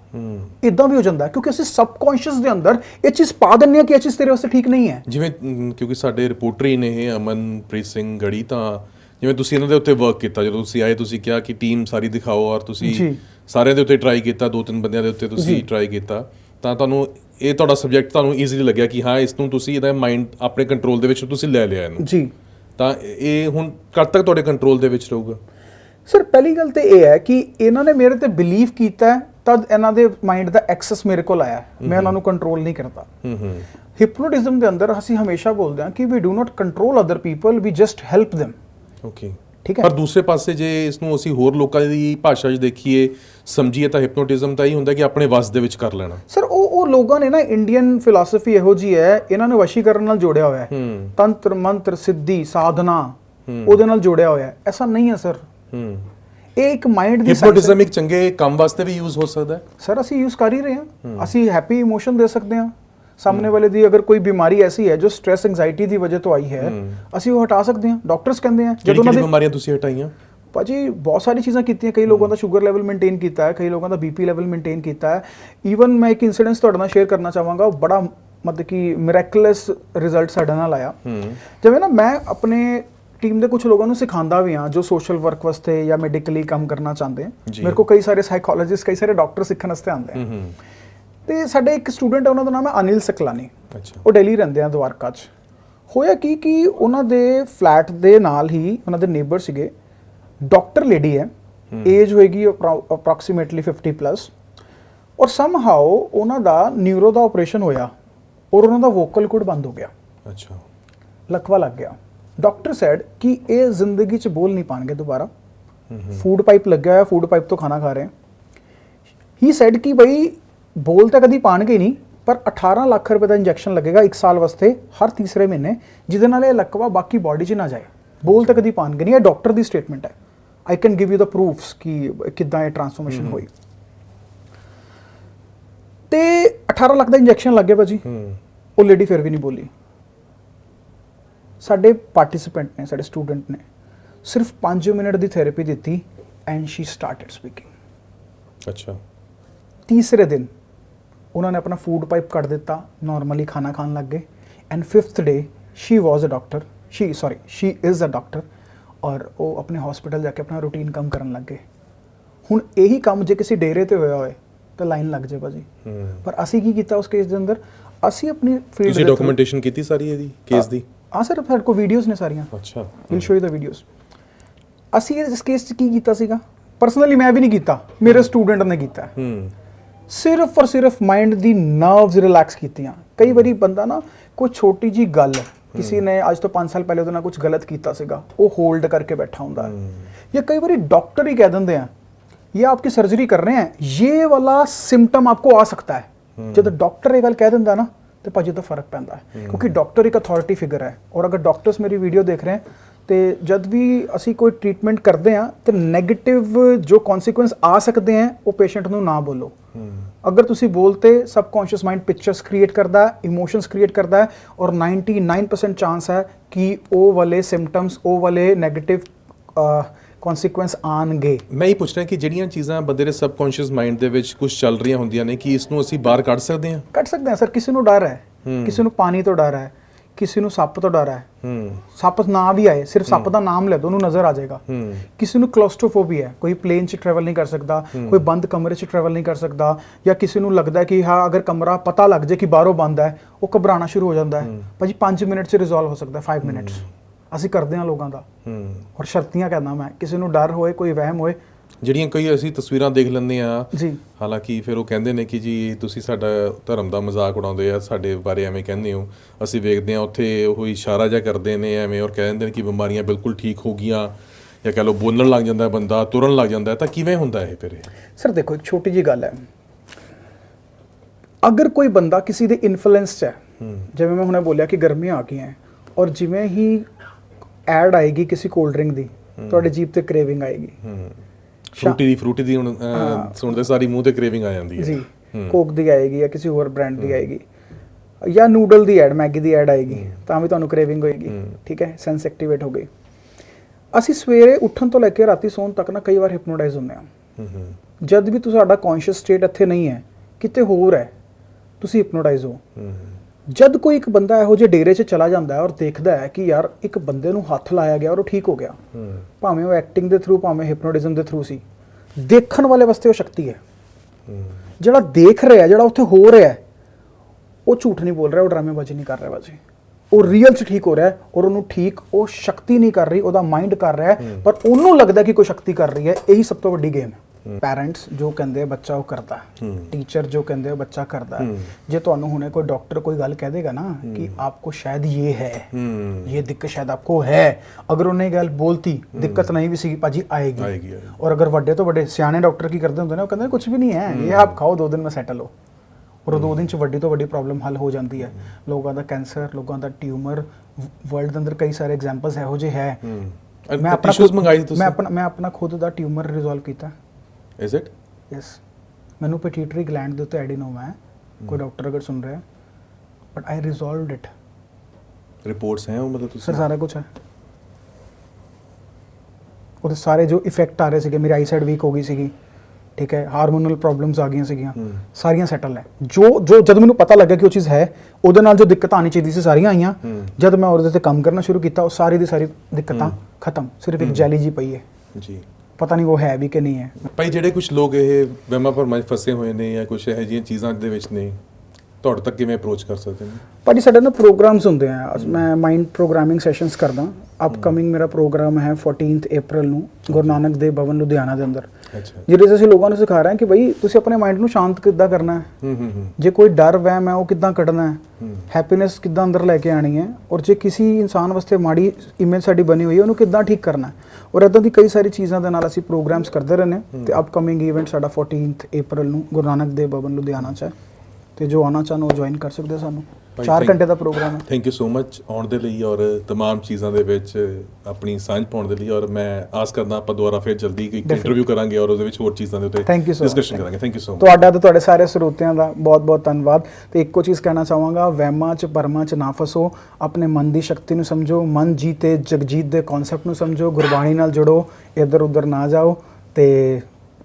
S1: ਇਦਾਂ ਵੀ ਹੋ ਜਾਂਦਾ ਕਿਉਂਕਿ ਅਸੀਂ ਸਬਕੌਂਸ਼ੀਅਸ ਦੇ ਅੰਦਰ ਇਹ ਚੀਜ਼ ਪਾ ਦਿੰਦੇ ਆ ਕਿ ਇਹ ਚੀਜ਼ ਤੇਰੇ ਵਾਸਤੇ ਠੀਕ ਨਹੀਂ ਹੈ।
S2: ਜਿਵੇਂ ਕਿਉਂਕਿ ਸਾਡੇ ਰਿਪੋਰਟਰ ਹੀ ਨੇ ਇਹ ਅਮਨਪ੍ਰੀਤ ਸਿੰਘ ਗੜੀ ਤਾਂ ਜਿਵੇਂ ਤੁਸੀਂ ਇਹਨਾਂ ਦੇ ਉੱਤੇ ਵਰਕ ਕੀਤਾ ਜਦੋਂ ਤੁਸੀਂ ਆਏ ਤੁਸੀਂ ਕਿਹਾ ਕਿ ਟੀਮ ਸਾਰੀ ਦਿਖਾਓ ਔਰ ਤੁਸੀਂ। ਸਾਰਿਆਂ ਦੇ ਉੱਤੇ ਟਰਾਈ ਕੀਤਾ ਦੋ ਤਿੰਨ ਬੰਦਿਆਂ ਦੇ ਉੱਤੇ ਤੁਸੀਂ ਟਰਾਈ ਕੀਤਾ ਤਾਂ ਤੁਹਾਨੂੰ ਇਹ ਤੁਹਾਡਾ ਸਬਜੈਕਟ ਤੁਹਾਨੂੰ ਈਜ਼ੀਲੀ ਲੱਗਿਆ ਕਿ ਹਾਂ ਇਸ ਨੂੰ ਤੁਸੀਂ ਇਹਦਾ ਮਾਈਂਡ ਆਪਣੇ ਕੰਟਰੋਲ ਦੇ ਵਿੱਚ ਤੁਸੀਂ ਲੈ ਲਿਆ ਇਹਨੂੰ।
S1: ਜੀ।
S2: ਤਾਂ ਇਹ ਹੁਣ ਕਦ ਤੱਕ ਤੁਹਾਡੇ ਕੰਟਰੋਲ ਦੇ ਵਿੱਚ ਰਹੂਗਾ?
S1: ਸਰ ਪਹਿਲੀ ਗੱਲ ਤੇ ਇਹ ਹੈ ਕਿ ਇਹਨਾਂ ਨੇ ਮੇਰੇ ਤੇ ਬਿਲੀਵ ਕੀਤਾ ਹੈ, ਤਦ ਇਹਨਾਂ ਦੇ ਮਾਈਂਡ ਦਾ ਐਕਸੈਸ ਮੇਰੇ ਕੋਲ ਆਇਆ ਹੈ। ਮੈਂ ਉਹਨਾਂ ਨੂੰ ਕੰਟਰੋਲ ਨਹੀਂ ਕਰਦਾ।
S2: ਹੂੰ ਹੂੰ।
S1: ਹਿਪਨੋਟਿਜ਼ਮ ਦੇ ਅੰਦਰ ਅਸੀਂ ਹਮੇਸ਼ਾ ਬੋਲਦੇ ਹਾਂ ਕਿ we do not control other people we just help them
S2: okay
S1: ਠੀਕ ਹੈ?
S2: ਪਰ ਦੂਸਰੇ ਪਾਸੇ ਜੇ ਇਸ ਨੂੰ ਅਸੀਂ ਹੋਰ ਲੋਕਾਂ ਦੀ ਭਾਸ਼ਾ 'ਚ ਦੇਖੀਏ ਸਮਝੀਏ ਤਾਂ ਹਿਪਨੋਟਿਜ਼ਮ ਤਾਂ ਇਹ ਹੁੰਦਾ ਕਿ ਆਪਣੇ ਵਸ ਦੇ ਵਿੱਚ ਕਰ ਲੈਣਾ।
S1: ਸਰ ਉਹ ਉਹ ਲੋਕਾਂ ਨੇ ਨਾ ਇੰਡੀਅਨ ਫਿਲਾਸਫੀ ਇਹੋ ਜੀ ਹੈ ਇਹਨਾਂ ਨੇ ਵਸ਼ੀਕਰਨ ਨਾਲ ਜੋੜਿਆ ਹੋਇਆ ਹੈ।
S2: ਹੂੰ।
S1: ਤੰਤਰ ਮੰਤਰ ਸਿੱਧੀ ਸਾਧਨਾ ਉਹਦੇ ਨਾਲ ਜੋੜਿਆ ਹੋਇਆ ਹੈ। ਐਸਾ ਨਹੀਂ ਹੈ ਸਰ
S2: ਹੂੰ।
S1: ਇਹ ਇੱਕ ਮਾਈਂਡ ਦੀ
S2: ਹਿਪਨੋਟਿਜ਼ਮ ਇੱਕ ਚੰਗੇ ਕੰਮ ਵਾਸਤੇ ਵੀ ਯੂਜ਼ ਹੋ ਸਕਦਾ ਹੈ।
S1: ਸਰ ਅਸੀਂ ਯੂਜ਼ ਕਰ ਹੀ ਰਹੇ ਹਾਂ। ਅਸੀਂ ਹੈਪੀ ਇਮੋਸ਼ਨ ਦੇ ਸਕਦੇ ਹਾਂ। ਸਾਹਮਣੇ ਵਾਲੇ ਦੀ ਅਗਰ ਕੋਈ ਬਿਮਾਰੀ ਐਸੀ ਹੈ ਜੋ ਸਟ्रेस ਐਂਜ਼ਾਈਟੀ ਦੀ ਵਜ੍ਹਾ ਤੋਂ ਆਈ ਹੈ ਅਸੀਂ ਉਹ ਹਟਾ ਸਕਦੇ ਹਾਂ। ਡਾਕਟਰਸ ਕਹਿੰਦੇ ਆ ਜਦੋਂ ਉਹਨਾਂ ਦੇ
S2: ਬਿਮਾਰੀਆਂ ਤੁਸੀਂ ਹਟਾਈਆਂ?
S1: ਭਾਜੀ ਬਹੁਤ ਸਾਰੀ ਚੀਜ਼ਾਂ ਕੀਤੀਆਂ। ਕਈ ਲੋਕਾਂ ਦਾ ਸ਼ੂਗਰ ਲੈਵਲ ਮੇਨਟੇਨ ਕੀਤਾ ਹੈ ਕਈ ਲੋਕਾਂ ਦਾ ਬੀਪੀ ਲੈਵਲ ਮੇਨਟੇਨ ਕੀਤਾ ਹੈ। ਈਵਨ ਮੈਂ ਇੱਕ ਇਨਸੀਡੈਂਸ ਤੁਹਾਡੇ ਨਾਲ ਸ਼ੇਅਰ ਕਰਨਾ ਚਾਹਾਂਗਾ। ਉਹ ਬੜਾ ਮਤਲਬ ਕਿ ਮਿਰੈਕਲਸ ਰਿਜ਼ਲਟ ਸਾਡੇ ਨਾਲ ਆਇਆ। ਜਿਵੇਂ ਨਾ ਮੈਂ ਆਪਣੇ ਟੀਮ ਦੇ ਕੁਝ ਲੋਕਾਂ ਨੂੰ ਸਿਖਾਉਂਦਾ ਵੀ ਹਾਂ ਜੋ ਸੋਸ਼ਲ ਵਰਕ ਵਾਸਤੇ ਜਾਂ ਮੈਡੀਕਲੀ ਕੰਮ ਕਰਨਾ ਚਾਹੁੰਦੇ ਆ। ਮੇਰੇ ਕੋਲ ਕਈ ਸਾਰੇ ਸਾਈਕੋਲੋਜਿਸਟ ਕਈ ਸਾਰੇ ਡਾਕਟਰ ਸਿੱਖਣ ਵਾਸਤੇ ਆਉਂਦੇ ਆ। ਤੇ ਸਾਡੇ ਇੱਕ ਸਟੂਡੈਂਟ ਹੈ ਉਹਨਾਂ ਦਾ ਨਾਮ ਹੈ ਅਨਿਲ ਸਕਲਾਨੀ।
S2: ਅੱਛਾ।
S1: ਉਹ ਦਿੱਲੀ ਰਹਿੰਦੇ ਆ ਦਵਾਰਕਾ 'ਚ। ਹੋਇਆ ਕੀ ਕਿ ਉਹਨਾਂ ਦੇ ਫਲੈਟ ਦੇ ਨਾਲ ਹੀ ਉਹਨਾਂ ਦੇ ਨੇਬਰ ਸੀਗੇ। ਡਾਕਟਰ ਲੇਡੀ ਹੈ। ਏਜ ਹੋਏਗੀ ਅਪਰੋਕਸੀਮੇਟਲੀ 50 ਪਲੱਸ ਔਰ ਸਮਹਾਉ ਉਹਨਾਂ ਦਾ ਨਿਊਰੋ ਦਾ ਆਪਰੇਸ਼ਨ ਹੋਇਆ। ਔਰ ਉਹਨਾਂ ਦਾ ਵੋਕਲ ਕੋਡ ਬੰਦ ਹੋ ਗਿਆ।
S2: ਅੱਛਾ।
S1: ਲਕਵਾ ਲੱਗ ਗਿਆ। ਡਾਕਟਰ ਸੈਡ ਕਿ ਇਹ ਜ਼ਿੰਦਗੀ 'ਚ ਬੋਲ ਨਹੀਂ ਪਾਣਗੇ ਦੁਬਾਰਾ। ਫੂਡ ਪਾਈਪ ਲੱਗਿਆ ਹੋਇਆ ਫੂਡ ਪਾਈਪ ਤੋਂ ਖਾਣਾ ਖਾ ਰਹੇ ਹੀ। ਸੈਡ ਕਿ ਬਈ ਬੋਲ ਤਾਂ ਕਦੀ ਪਾਣਗੇ ਨਹੀਂ ਪਰ 18 ਲੱਖ ਰੁਪਏ ਦਾ ਇੰਜੈਕਸ਼ਨ ਲੱਗੇਗਾ 1 ਸਾਲ ਵਾਸਤੇ ਹਰ ਤੀਸਰੇ ਮਹੀਨੇ ਜਿਹਦੇ ਨਾਲ ਇਹ ਲਕਵਾ ਬਾਕੀ ਬਾਡੀ 'ਚ ਨਾ ਜਾਏ। ਬੋਲ ਤਾਂ ਕਦੀ ਪਾਣਗੇ ਨਹੀਂ ਇਹ ਡਾਕਟਰ ਦੀ ਸਟੇਟਮੈਂਟ ਹੈ। I can give you the proofs ਕਿ ਕਿੱਦਾਂ ਇਹ ਟਰਾਂਸਫਰਮੇਸ਼ਨ ਹੋਈ। ਤੇ 18 ਲੱਖ ਦਾ ਇੰਜੈਕਸ਼ਨ ਲੱਗ ਭਾਜੀ। ਉਹ ਲੇਡੀ ਫਿਰ ਵੀ ਨਹੀਂ ਬੋਲੀ। ਸਾਡੇ ਪਾਰਟਿਸਿਪੈਂਟ ਨੇ ਸਾਡੇ ਸਟੂਡੈਂਟ ਨੇ ਸਿਰਫ 5 ਮਿੰਟ ਦੀ ਥੈਰੇਪੀ ਦਿੱਤੀ ਐਂਡ ਸ਼ੀ ਸਟਾਰਟਡ ਸਪੀਕਿੰਗ
S2: ਅੱਛਾ।
S1: ਤੀਸਰੇ ਦਿਨ ਉਹਨਾਂ ਨੇ ਆਪਣਾ ਫੂਡ ਪਾਈਪ ਕੱਢ ਦਿੱਤਾ ਨਾਰਮਲੀ ਖਾਣਾ ਖਾਣ ਲੱਗ ਗਏ and fifth day she was a doctor she sorry she is a doctor ਔਰ ਉਹ ਆਪਣੇ ਹਸਪੀਟਲ ਜਾ ਕੇ ਆਪਣਾ ਰੂਟੀਨ ਕੰਮ ਕਰਨ ਲੱਗ ਗਏ। ਹੁਣ ਇਹੀ ਕੰਮ ਜੇ ਕਿਸੇ ਡੇਰੇ ਤੇ ਹੋਇਆ ਹੋਏ ਤਾਂ ਲਾਈਨ ਲੱਗ ਜਾਏ ਭਾਜੀ। ਪਰ ਅਸੀਂ ਕੀ ਕੀਤਾ ਉਸ ਕੇਸ ਦੇ ਅੰਦਰ? ਅਸੀਂ ਆਪਣੀ ਫੀਲਡ
S2: ਤੁਸੀਂ ਡਾਕੂਮੈਂਟੇਸ਼ਨ ਕੀਤੀ ਸਾਰੀ ਇਹਦੀ ਕੇਸ ਦੀ?
S1: ਹਾਂ ਸਰ ਸਾਡੇ ਕੋਲ ਵੀਡੀਓਜ਼ ਨੇ ਸਾਰੀਆਂ।
S2: ਅੱਛਾ।
S1: Will show you the videos ਅਸੀਂ ਇਸ ਕੇਸ 'ਚ ਕੀ ਕੀਤਾ ਸੀਗਾ? ਪਰਸਨਲੀ ਮੈਂ ਵੀ ਨਹੀਂ ਕੀਤਾ। ਮੇਰੇ ਸਟੂਡੈਂਟ ਨੇ ਕੀਤਾ।
S2: ਹੂੰ।
S1: ਸਿਰਫ ਔਰ ਸਿਰਫ ਮਾਈਂਡ ਦੀ ਨਰਵਸ ਰਿਲੈਕਸ ਕੀਤੀਆਂ। ਕਈ ਵਾਰੀ ਬੰਦਾ ਨਾ ਕੋਈ ਛੋਟੀ ਜੀ ਗੱਲ ਕਿਸੇ ਨੇ ਅੱਜ ਤੋਂ 5 ਸਾਲ ਪਹਿਲੇ ਉਹਦੇ ਨਾਲ ਕੁਝ ਗਲਤ ਕੀਤਾ ਸੀਗਾ ਉਹ ਹੋਲਡ ਕਰਕੇ ਬੈਠਾ ਹੁੰਦਾ ਹੈ। ਜਾਂ ਕਈ ਵਾਰੀ ਡਾਕਟਰ ਹੀ ਕਹਿ ਦਿੰਦੇ ਆ ये आपकी सर्जरी कर रहे हैं ये वाला सिम्टम आपको ਆ सकता ਹੈ। जब डॉक्टर ਇਹ ਗੱਲ ਕਹਿ ਦਿੰਦਾ ਨਾ ਤੇ ਭਾਜੀ ਦਾ ਫ਼ਰਕ ਪੈਂਦਾ ਹੈ। ਕਿਉਂਕਿ ਡਾਕਟਰ ਇੱਕ ਅਥਾਰਟੀ ਫਿਗਰ ਹੈ। ਔਰ ਅਗਰ ਡਾਕਟਰਸ ਮੇਰੀ ਵੀਡੀਓ ਦੇਖ ਰਹੇ ਹੈ ਤੇ ਜਦ ਵੀ ਅਸੀਂ ਕੋਈ ਟ੍ਰੀਟਮੈਂਟ ਕਰਦੇ ਆ ਤੇ 네ਗੇਟਿਵ ਜੋ ਕਨਸੀਕੁਐਂਸ ਆ ਸਕਦੇ ਹੈ ਉਹ ਪੇਸ਼ੈਂਟ ਨੂੰ ਨਾ ਬੋਲੋ। ਅਗਰ ਤੁਸੀਂ ਬੋਲਤੇ ਸਬਕੌਂਸ਼ੀਅਸ ਮਾਈਂਡ ਪਿਕਚਰਸ ਕ੍ਰੀਏਟ ਕਰਦਾ ਹੈ ਇਮੋਸ਼ਨਸ ਕ੍ਰੀਏਟ ਕਰਦਾ ਹੈ ਔਰ 99% ਚਾਂਸ ਹੈ ਕਿ ਉਹ ਵਾਲੇ ਸਿੰਪਟਮਸ ਉਹ ਵਾਲੇ 네ਗੇਟਿਵ ਕਨਸੀਕੁਐਂਸ ਆਣਗੇ।
S2: ਮੈਂ ਇਹ ਪੁੱਛ ਰਿਹਾ ਕਿ ਜਿਹੜੀਆਂ ਚੀਜ਼ਾਂ ਬੰਦੇ ਦੇ ਸਬਕੌਂਸ਼ੀਅਸ ਮਾਈਂਡ ਦੇ ਵਿੱਚ ਕੁਝ ਚੱਲ ਰਹੀਆਂ ਹੁੰਦੀਆਂ ਨੇ ਕਿ ਇਸ ਨੂੰ ਅਸੀਂ ਬਾਹਰ ਕੱਢ ਸਕਦੇ ਹਾਂ?
S1: ਕੱਟ ਸਕਦੇ ਹਾਂ ਸਰ ਕਿਸੇ ਨੂੰ ਡਰ ਹੈ। ਕਿਸੇ ਨੂੰ ਪਾਣੀ ਤੋਂ ਡਰ ਹੈ ਕਿਸੇ ਨੂੰ ਸੱਪ ਤੋਂ ਡਰ ਹੈ।
S2: ਹੂੰ।
S1: ਸੱਪ ਨਾ ਵੀ ਆਏ ਸਿਰਫ ਸੱਪ ਦਾ ਨਾਮ ਲੈ ਦੋ ਉਹਨੂੰ ਨਜ਼ਰ ਆ ਜਾਏਗਾ। ਕਿਸੇ ਨੂੰ ਕਲੋਸਟ੍ਰੋਫੋਬੀਆ ਹੈ ਕੋਈ ਪਲੇਨ 'ਚ ਟਰੈਵਲ ਨਹੀਂ ਕਰ ਸਕਦਾ ਕੋਈ ਬੰਦ ਕਮਰੇ 'ਚ ਟਰੈਵਲ ਨਹੀਂ ਕਰ ਸਕਦਾ ਜਾਂ ਕਿਸੇ ਨੂੰ ਲੱਗਦਾ ਕਿ ਹਾਂ ਅਗਰ ਕਮਰਾ ਪਤਾ ਲੱਗ ਜਾਏ ਕਿ ਬਾਹਰੋਂ ਬੰਦ ਹੈ ਉਹ ਘਬਰਾਉਣਾ ਸ਼ੁਰੂ ਹੋ ਜਾਂਦਾ ਹੈ। ਭਾਜੀ 5 ਮਿੰਟ 'ਚ ਰਿਜ਼ੋਲਵ ਹੋ ਸਕਦਾ ਹੈ 5 ਮਿੰਟਸ ਅਸੀਂ ਕਰਦੇ ਹਾਂ ਲੋਕਾਂ ਦਾ।
S2: ਹੂੰ।
S1: ਔਰ ਸ਼ਰਤੀਆਂ ਕਹਿੰਦਾ ਮੈਂ ਕਿਸੇ ਨੂੰ ਡਰ ਹੋਏ ਕੋਈ ਵਹਿਮ ਹੋਏ।
S2: ਜਿਹੜੀਆਂ ਕਈ ਅਸੀਂ ਤਸਵੀਰਾਂ ਦੇਖ ਲੈਂਦੇ ਆ
S1: ਜੀ।
S2: ਹਾਲਾਂਕਿ ਫਿਰ ਉਹ ਕਹਿੰਦੇ ਨੇ ਕਿ ਜੀ ਤੁਸੀਂ ਸਾਡਾ ਧਰਮ ਦਾ ਮਜ਼ਾਕ ਉਡਾਉਂਦੇ ਆ ਸਾਡੇ ਬਾਰੇ ਐਵੇਂ ਕਹਿੰਦੇ ਹੋ। ਅਸੀਂ ਵੇਖਦੇ ਆ ਉੱਥੇ ਉਹ ਇਸ਼ਾਰਾ ਜਿਹਾ ਕਰਦੇ ਨੇ ਐਵੇਂ ਔਰ ਕਹਿੰਦੇ ਨੇ ਕਿ ਬਿਮਾਰੀਆਂ ਬਿਲਕੁਲ ਠੀਕ ਹੋ ਗਈਆਂ ਜਾਂ ਕਹ ਲਓ ਬੋਲਣ ਲੱਗ ਜਾਂਦਾ ਬੰਦਾ ਤੁਰਨ ਲੱਗ ਜਾਂਦਾ ਹੈ, ਤਾਂ ਕਿਵੇਂ ਹੁੰਦਾ ਇਹ ਫਿਰ
S1: ਸਰ ਦੇਖੋ ਇੱਕ ਛੋਟੀ ਜੀ ਗੱਲ ਹੈ। ਅਗਰ ਕੋਈ ਬੰਦਾ ਕਿਸੇ ਦੇ ਇਨਫਲੂਐਂਸ 'ਚ ਹੈ ਜਿਵੇਂ ਮੈਂ ਹੁਣੇ ਬੋਲਿਆ ਕਿ ਗਰਮੀਆਂ ਆ ਗਈਆਂ ਔਰ ਜਿਵੇਂ ਹੀ ਐਡ ਆਏਗੀ ਕਿਸੇ ਕੋਲਡ ਡਰਿੰਕ ਦੀ ਤੁਹਾਡੇ ਜੀਭ ਤੇ ਕ੍ਰੇਵਿੰਗ ਆਏਗੀ।
S2: ਫਰੂਟੀ ਦੀ ਫਰੂਟੀ ਦੀ ਹੁਣ ਸੁਣਦੇ ਸਾਰੀ ਮੂੰਹ ਤੇ ਕ੍ਰੇਵਿੰਗ ਆ ਜਾਂਦੀ ਹੈ।
S1: ਜੀ। ਕੋਕ ਦੀ ਆਏਗੀ ਜਾਂ ਕਿਸੇ ਹੋਰ ਬ੍ਰਾਂਡ ਦੀ ਆਏਗੀ। ਜਾਂ ਨੂਡਲ ਦੀ ਐਡ ਮੈਗੀ ਦੀ ਐਡ ਆਏਗੀ ਤਾਂ ਵੀ ਤੁਹਾਨੂੰ ਕ੍ਰੇਵਿੰਗ ਹੋਏਗੀ। ਠੀਕ ਹੈ? ਸੈਂਸ ਐਕਟੀਵੇਟ ਹੋ ਗਈ ਅਸੀਂ ਸਵੇਰੇ ਉੱਠਣ ਤੋਂ ਲੈ ਕੇ ਰਾਤੀ ਸੌਣ ਤੱਕ ਨਾ ਕਈ ਵਾਰ ਹਿਪਨੋਟਾਈਜ਼ ਹੁੰਦੇ ਹਾਂ।
S2: ਹੂੰ ਹੂੰ।
S1: ਜਦ ਵੀ ਤੁਹਾਡਾ ਕੌਨਸ਼ੀਅਸ ਸਟੇਟ ਇੱਥੇ ਨਹੀਂ ਹੈ ਕਿਤੇ ਹੋਰ ਹੈ ਤੁਸੀਂ ਹਿਪਨੋਟਾਈਜ਼ ਹੋ।
S2: ਹੂੰ।
S1: ਜਦ ਕੋਈ ਇੱਕ ਬੰਦਾ ਇਹੋ ਜਿਹੇ ਡੇਰੇ 'ਚ ਚਲਾ ਜਾਂਦਾ ਹੈ ਔਰ ਦੇਖਦਾ ਹੈ ਕਿ ਯਾਰ ਇੱਕ ਬੰਦੇ ਨੂੰ ਹੱਥ ਲਾਇਆ ਗਿਆ ਔਰ ਉਹ ਠੀਕ ਹੋ ਗਿਆ। ਭਾਵੇਂ ਉਹ ਐਕਟਿੰਗ ਦੇ ਥਰੂ ਭਾਵੇਂ ਹਿਪਨੋਟਿਜ਼ਮ ਦੇ ਥਰੂ ਸੀ। ਦੇਖਣ ਵਾਲੇ ਵਾਸਤੇ ਉਹ ਸ਼ਕਤੀ ਹੈ। ਜਿਹੜਾ ਦੇਖ ਰਿਹਾ ਜਿਹੜਾ ਉੱਥੇ ਹੋ ਰਿਹਾ ਹੈ, ਉਹ ਝੂਠ ਨਹੀਂ ਬੋਲ ਰਿਹਾ ਉਹ ਡਰਾਮੇਬਾਜ਼ੀ ਨਹੀਂ ਕਰ ਰਿਹਾ ਬਾਜੀ। ਉਹ ਰੀਅਲ 'ਚ ਠੀਕ ਹੋ ਰਿਹਾ ਔਰ ਉਹਨੂੰ ਠੀਕ ਉਹ ਸ਼ਕਤੀ ਨਹੀਂ ਕਰ ਰਹੀ ਉਹਦਾ ਮਾਈਂਡ ਕਰ ਰਿਹਾ ਪਰ ਉਹਨੂੰ ਲੱਗਦਾ ਕਿ ਕੋਈ ਸ਼ਕਤੀ ਕਰ ਰਹੀ ਹੈ ਇਹੀ ਸਭ ਤੋਂ ਵੱਡੀ ਗੇਮ ਹੈ। ਪੈਰੈਂਟਸ ਜੋ ਕਹਿੰਦੇ ਆ ਬੱਚਾ ਉਹ ਕਰਦਾ ਟੀਚਰ ਜੋ ਕਹਿੰਦੇ ਆ ਬੱਚਾ ਕਰਦਾ ਜੇ ਤੁਹਾਨੂੰ ਹੁਣੇ ਕੋਈ ਡਾਕਟਰ ਕੋਈ ਗੱਲ ਕਹਿ ਦੇਗਾ ਨਾ ਕਿ ਆਪਕੋ ਸ਼ਾਇਦ ਇਹ ਹੈ ਇਹ ਦਿੱਕਤ ਸ਼ਾਇਦ ਆਪਕੋ ਹੈ। ਅਗਰ ਉਹਨੇ ਗੱਲ ਬੋਲਤੀ ਦਿੱਕਤ ਨਹੀਂ ਵੀ ਸੀ ਪਾਜੀ ਆਏਗੀ। ਔਰ ਅਗਰ ਵੱਡੇ ਤੋਂ ਵੱਡੇ ਸਿਆਣੇ ਡਾਕਟਰ ਕੀ ਕਰਦੇ ਹੁੰਦੇ ਨੇ ਉਹ ਕਹਿੰਦੇ ਕੁਝ ਵੀ ਨਹੀਂ ਹੈ ਇਹ ਆਪ ਖਾਓ ਦੋ ਦਿਨ ਮੈਂ ਸੈਟਲ ਹੋ। ਔਰ ਦੋ ਦਿਨ ਚ ਵੱਡੀ ਤੋਂ ਵੱਡੀ ਪ੍ਰੋਬਲਮ ਹੱਲ ਹੋ ਜਾਂਦੀ ਹੈ। ਲੋਕਾਂ ਦਾ ਕੈਂਸਰ ਲੋਕਾਂ ਦਾ ਟਿਊਮਰ ਵਰਲਡ ਦੇ ਅੰਦਰ ਕਈ ਸਾਰੇ ਐਗਜ਼ਾਮਪਲਸ ਹੈ। ਮੈਂ ਆਪਣਾ
S2: ਮੰਗਾਈ
S1: ਮੈਂ ਆਪਣਾ ਮੈਂ ਆਪਣਾ ਖੁਦ ਦਾ ਟਿਊਮਰ ਰਿਜ਼ੋਲਵ ਕੀਤਾ।
S2: ਇਜ਼ ਇਟ
S1: ਯੈਸ ਮੈਨੂੰ ਪਿਟਿਊਟਰੀ ਗਲੈਂਡ ਦੇ ਉੱਤੇ ਐਡੀਨੋਮਾ ਹੈ। ਕੋਈ ਡਾਕਟਰ ਅਗਰ ਸੁਣ ਰਿਹਾ but I resolved it
S2: reports ਹੈ ਉਹ ਮਤਲਬ ਤੁਸੀਂ?
S1: ਸਰ ਸਾਰਾ ਕੁਝ ਹੈ। ਉਹਦੇ ਸਾਰੇ ਜੋ ਇਫੈਕਟ ਆ ਰਹੇ ਸੀਗੇ ਮੇਰੀ ਆਈਸਾਈਟ ਵੀਕ ਹੋ ਗਈ ਸੀਗੀ। ਠੀਕ ਹੈ ਹਾਰਮੋਨਲ ਪ੍ਰੋਬਲਮਸ ਆ ਗਈਆਂ ਸੀਗੀਆਂ। ਸਾਰੀਆਂ ਸੈਟਲ ਹੈ। ਜੋ ਜੋ ਜਦ ਮੈਨੂੰ ਪਤਾ ਲੱਗਾ ਕਿ ਉਹ ਚੀਜ਼ ਹੈ ਉਹਦੇ ਨਾਲ ਜੋ ਦਿੱਕਤ ਆਣੀ ਚਾਹੀਦੀ ਸੀ ਸਾਰੀਆਂ ਆਈਆਂ। ਜਦ ਮੈਂ ਉਹਦੇ ਤੇ ਕੰਮ ਕਰਨਾ ਸ਼ੁਰੂ ਕੀਤਾ ਉਹ ਸਾਰੀ ਦੀ ਸਾਰੀ ਦਿੱਕਤਾਂ ਖਤਮ। ਸਿਰਫ ਇੱਕ ਜੈਲੀ ਜੀ ਪਈ ਹੈ।
S2: ਜੀ।
S1: ਪਤਾ ਨਹੀਂ ਉਹ ਹੈ ਵੀ ਕਿ ਨਹੀਂ ਹੈ।
S2: ਭਾਈ ਜਿਹੜੇ ਕੁਝ ਲੋਕ ਇਹ ਵਹਿਮਾਂ ਭਰਮਾਂ 'ਚ ਫਸੇ ਹੋਏ ਨੇ ਜਾਂ ਕੁਝ ਇਹੋ ਜਿਹੀਆਂ ਚੀਜ਼ਾਂ ਦੇ ਵਿੱਚ ਨੇ ਤੁਹਾਡੇ ਤੱਕ ਕਿਵੇਂ ਅਪਰੋਚ ਕਰ ਸਕਦੇ ਨੇ?
S1: ਭਾਜੀ ਸਾਡੇ ਨਾ ਪ੍ਰੋਗਰਾਮਸ ਹੁੰਦੇ ਆ। ਮੈਂ ਮਾਈਂਡ ਪ੍ਰੋਗਰਾਮਿੰਗ ਸੈਸ਼ਨਸ ਕਰਦਾ। ਅਪਕਮਿੰਗ ਮੇਰਾ ਪ੍ਰੋਗਰਾਮ ਹੈ 14th April ਨੂੰ ਗੁਰੂ ਨਾਨਕ ਦੇਵ ਭਵਨ ਲੁਧਿਆਣਾ ਦੇ ਅੰਦਰ। ਜਿਹਦੇ 'ਚ ਅਸੀਂ ਲੋਕਾਂ ਨੂੰ ਸਿਖਾ ਰਹੇ ਹਾਂ ਕਿ ਬਈ ਤੁਸੀਂ ਆਪਣੇ ਮਾਈਂਡ ਨੂੰ ਸ਼ਾਂਤ ਕਿੱਦਾਂ ਕਰਨਾ ਹੈ?
S2: ਹੂੰ ਹੂੰ ਹੂੰ।
S1: ਜੇ ਕੋਈ ਡਰ ਵਹਿਮ ਹੈ ਉਹ ਕਿੱਦਾਂ ਕੱਢਣਾ ਹੈ? ਹੈਪੀਨੈਸ ਕਿੱਦਾਂ ਅੰਦਰ ਲੈ ਕੇ ਆਣੀ ਹੈ? ਔਰ ਜੇ ਕਿਸੇ ਇਨਸਾਨ ਵਾਸਤੇ ਮਾੜੀ ਇਮੇਜ ਸਾਡੀ ਬਣੀ ਹੋਈ ਹੈ ਉਹਨੂੰ ਕਿੱਦਾਂ ਠੀਕ ਕਰਨਾ ਔਰ ਇਦਾਂ ਦੀ ਕਈ ਸਾਰੀ ਚੀਜ਼ਾਂ ਦੇ ਨਾਲ ਅਸੀਂ ਪ੍ਰੋਗਰਾਮਸ ਕਰਦੇ ਰਹਿੰਦੇ ਤੇ ਅਪਕਮਿੰਗ ਇਵੈਂਟ ਸਾਡਾ 14th April ਨੂੰ ਗੁਰੂ ਨਾਨਕ ਦੇਵ ਭਵਨ ਲੁਧਿਆਣਾ 'ਚ ਹੈ। ਤੇ ਜੋ ਆਉਣਾ ਚਾਹਣ ਉਹ ਜੁਆਇਨ ਕਰ ਸਕਦੇ ਸਾਨੂੰ। 4
S2: thank-
S1: ਘੰਟੇ ਦਾ ਪ੍ਰੋਗਰਾਮ ਹੈ
S2: ਥੈਂਕ ਯੂ ਸੋ ਮੱਚ ਆਉਣ ਦੇ ਲਈ ਔਰ तमाम ਚੀਜ਼ਾਂ ਦੇ ਵਿੱਚ ਆਪਣੀ ਸਾਂਝ ਪਾਉਣ ਦੇ ਲਈ ਔਰ ਮੈਂ ਆਸ ਕਰਦਾ ਆਪਾਂ ਦੁਬਾਰਾ ਫਿਰ ਜਲਦੀ ਇੱਕ
S1: Definitely.
S2: ਇੰਟਰਵਿਊ ਕਰਾਂਗੇ ਔਰ ਉਹਦੇ ਵਿੱਚ ਹੋਰ ਚੀਜ਼ਾਂ ਦੇ ਉੱਤੇ
S1: Thank you so much.
S2: Discussion ਕਰਾਂਗੇ ਥੈਂਕ ਯੂ ਸੋ ਮਚ
S1: ਤੁਹਾਡਾ ਤੇ ਤੁਹਾਡੇ ਸਾਰੇ ਸਰੋਤਿਆਂ ਦਾ ਬਹੁਤ-ਬਹੁਤ ਧੰਨਵਾਦ ਤੇ ਇੱਕੋ ਚੀਜ਼ ਕਹਿਣਾ ਚਾਹਾਂਗਾ ਵਹਿਮਾਂ 'ਚ ਪਰਮਾਂ 'ਚ ਨਾ ਫਸੋ ਆਪਣੇ ਮਨ ਦੀ ਸ਼ਕਤੀ ਨੂੰ ਸਮਝੋ ਮਨ ਜੀਤੇ ਜਗਜੀਤ ਦੇ ਕਨਸੈਪਟ ਨੂੰ ਸਮਝੋ ਗੁਰਬਾਣੀ ਨਾਲ ਜੁੜੋ ਇੱਧਰ ਉੱਧਰ ਨਾ ਜਾਓ ਤੇ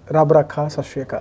S1: ਰੱਬ ਰੱਖਾ ਸਤਿ ਸ਼੍ਰੀ ਅਕਾਲ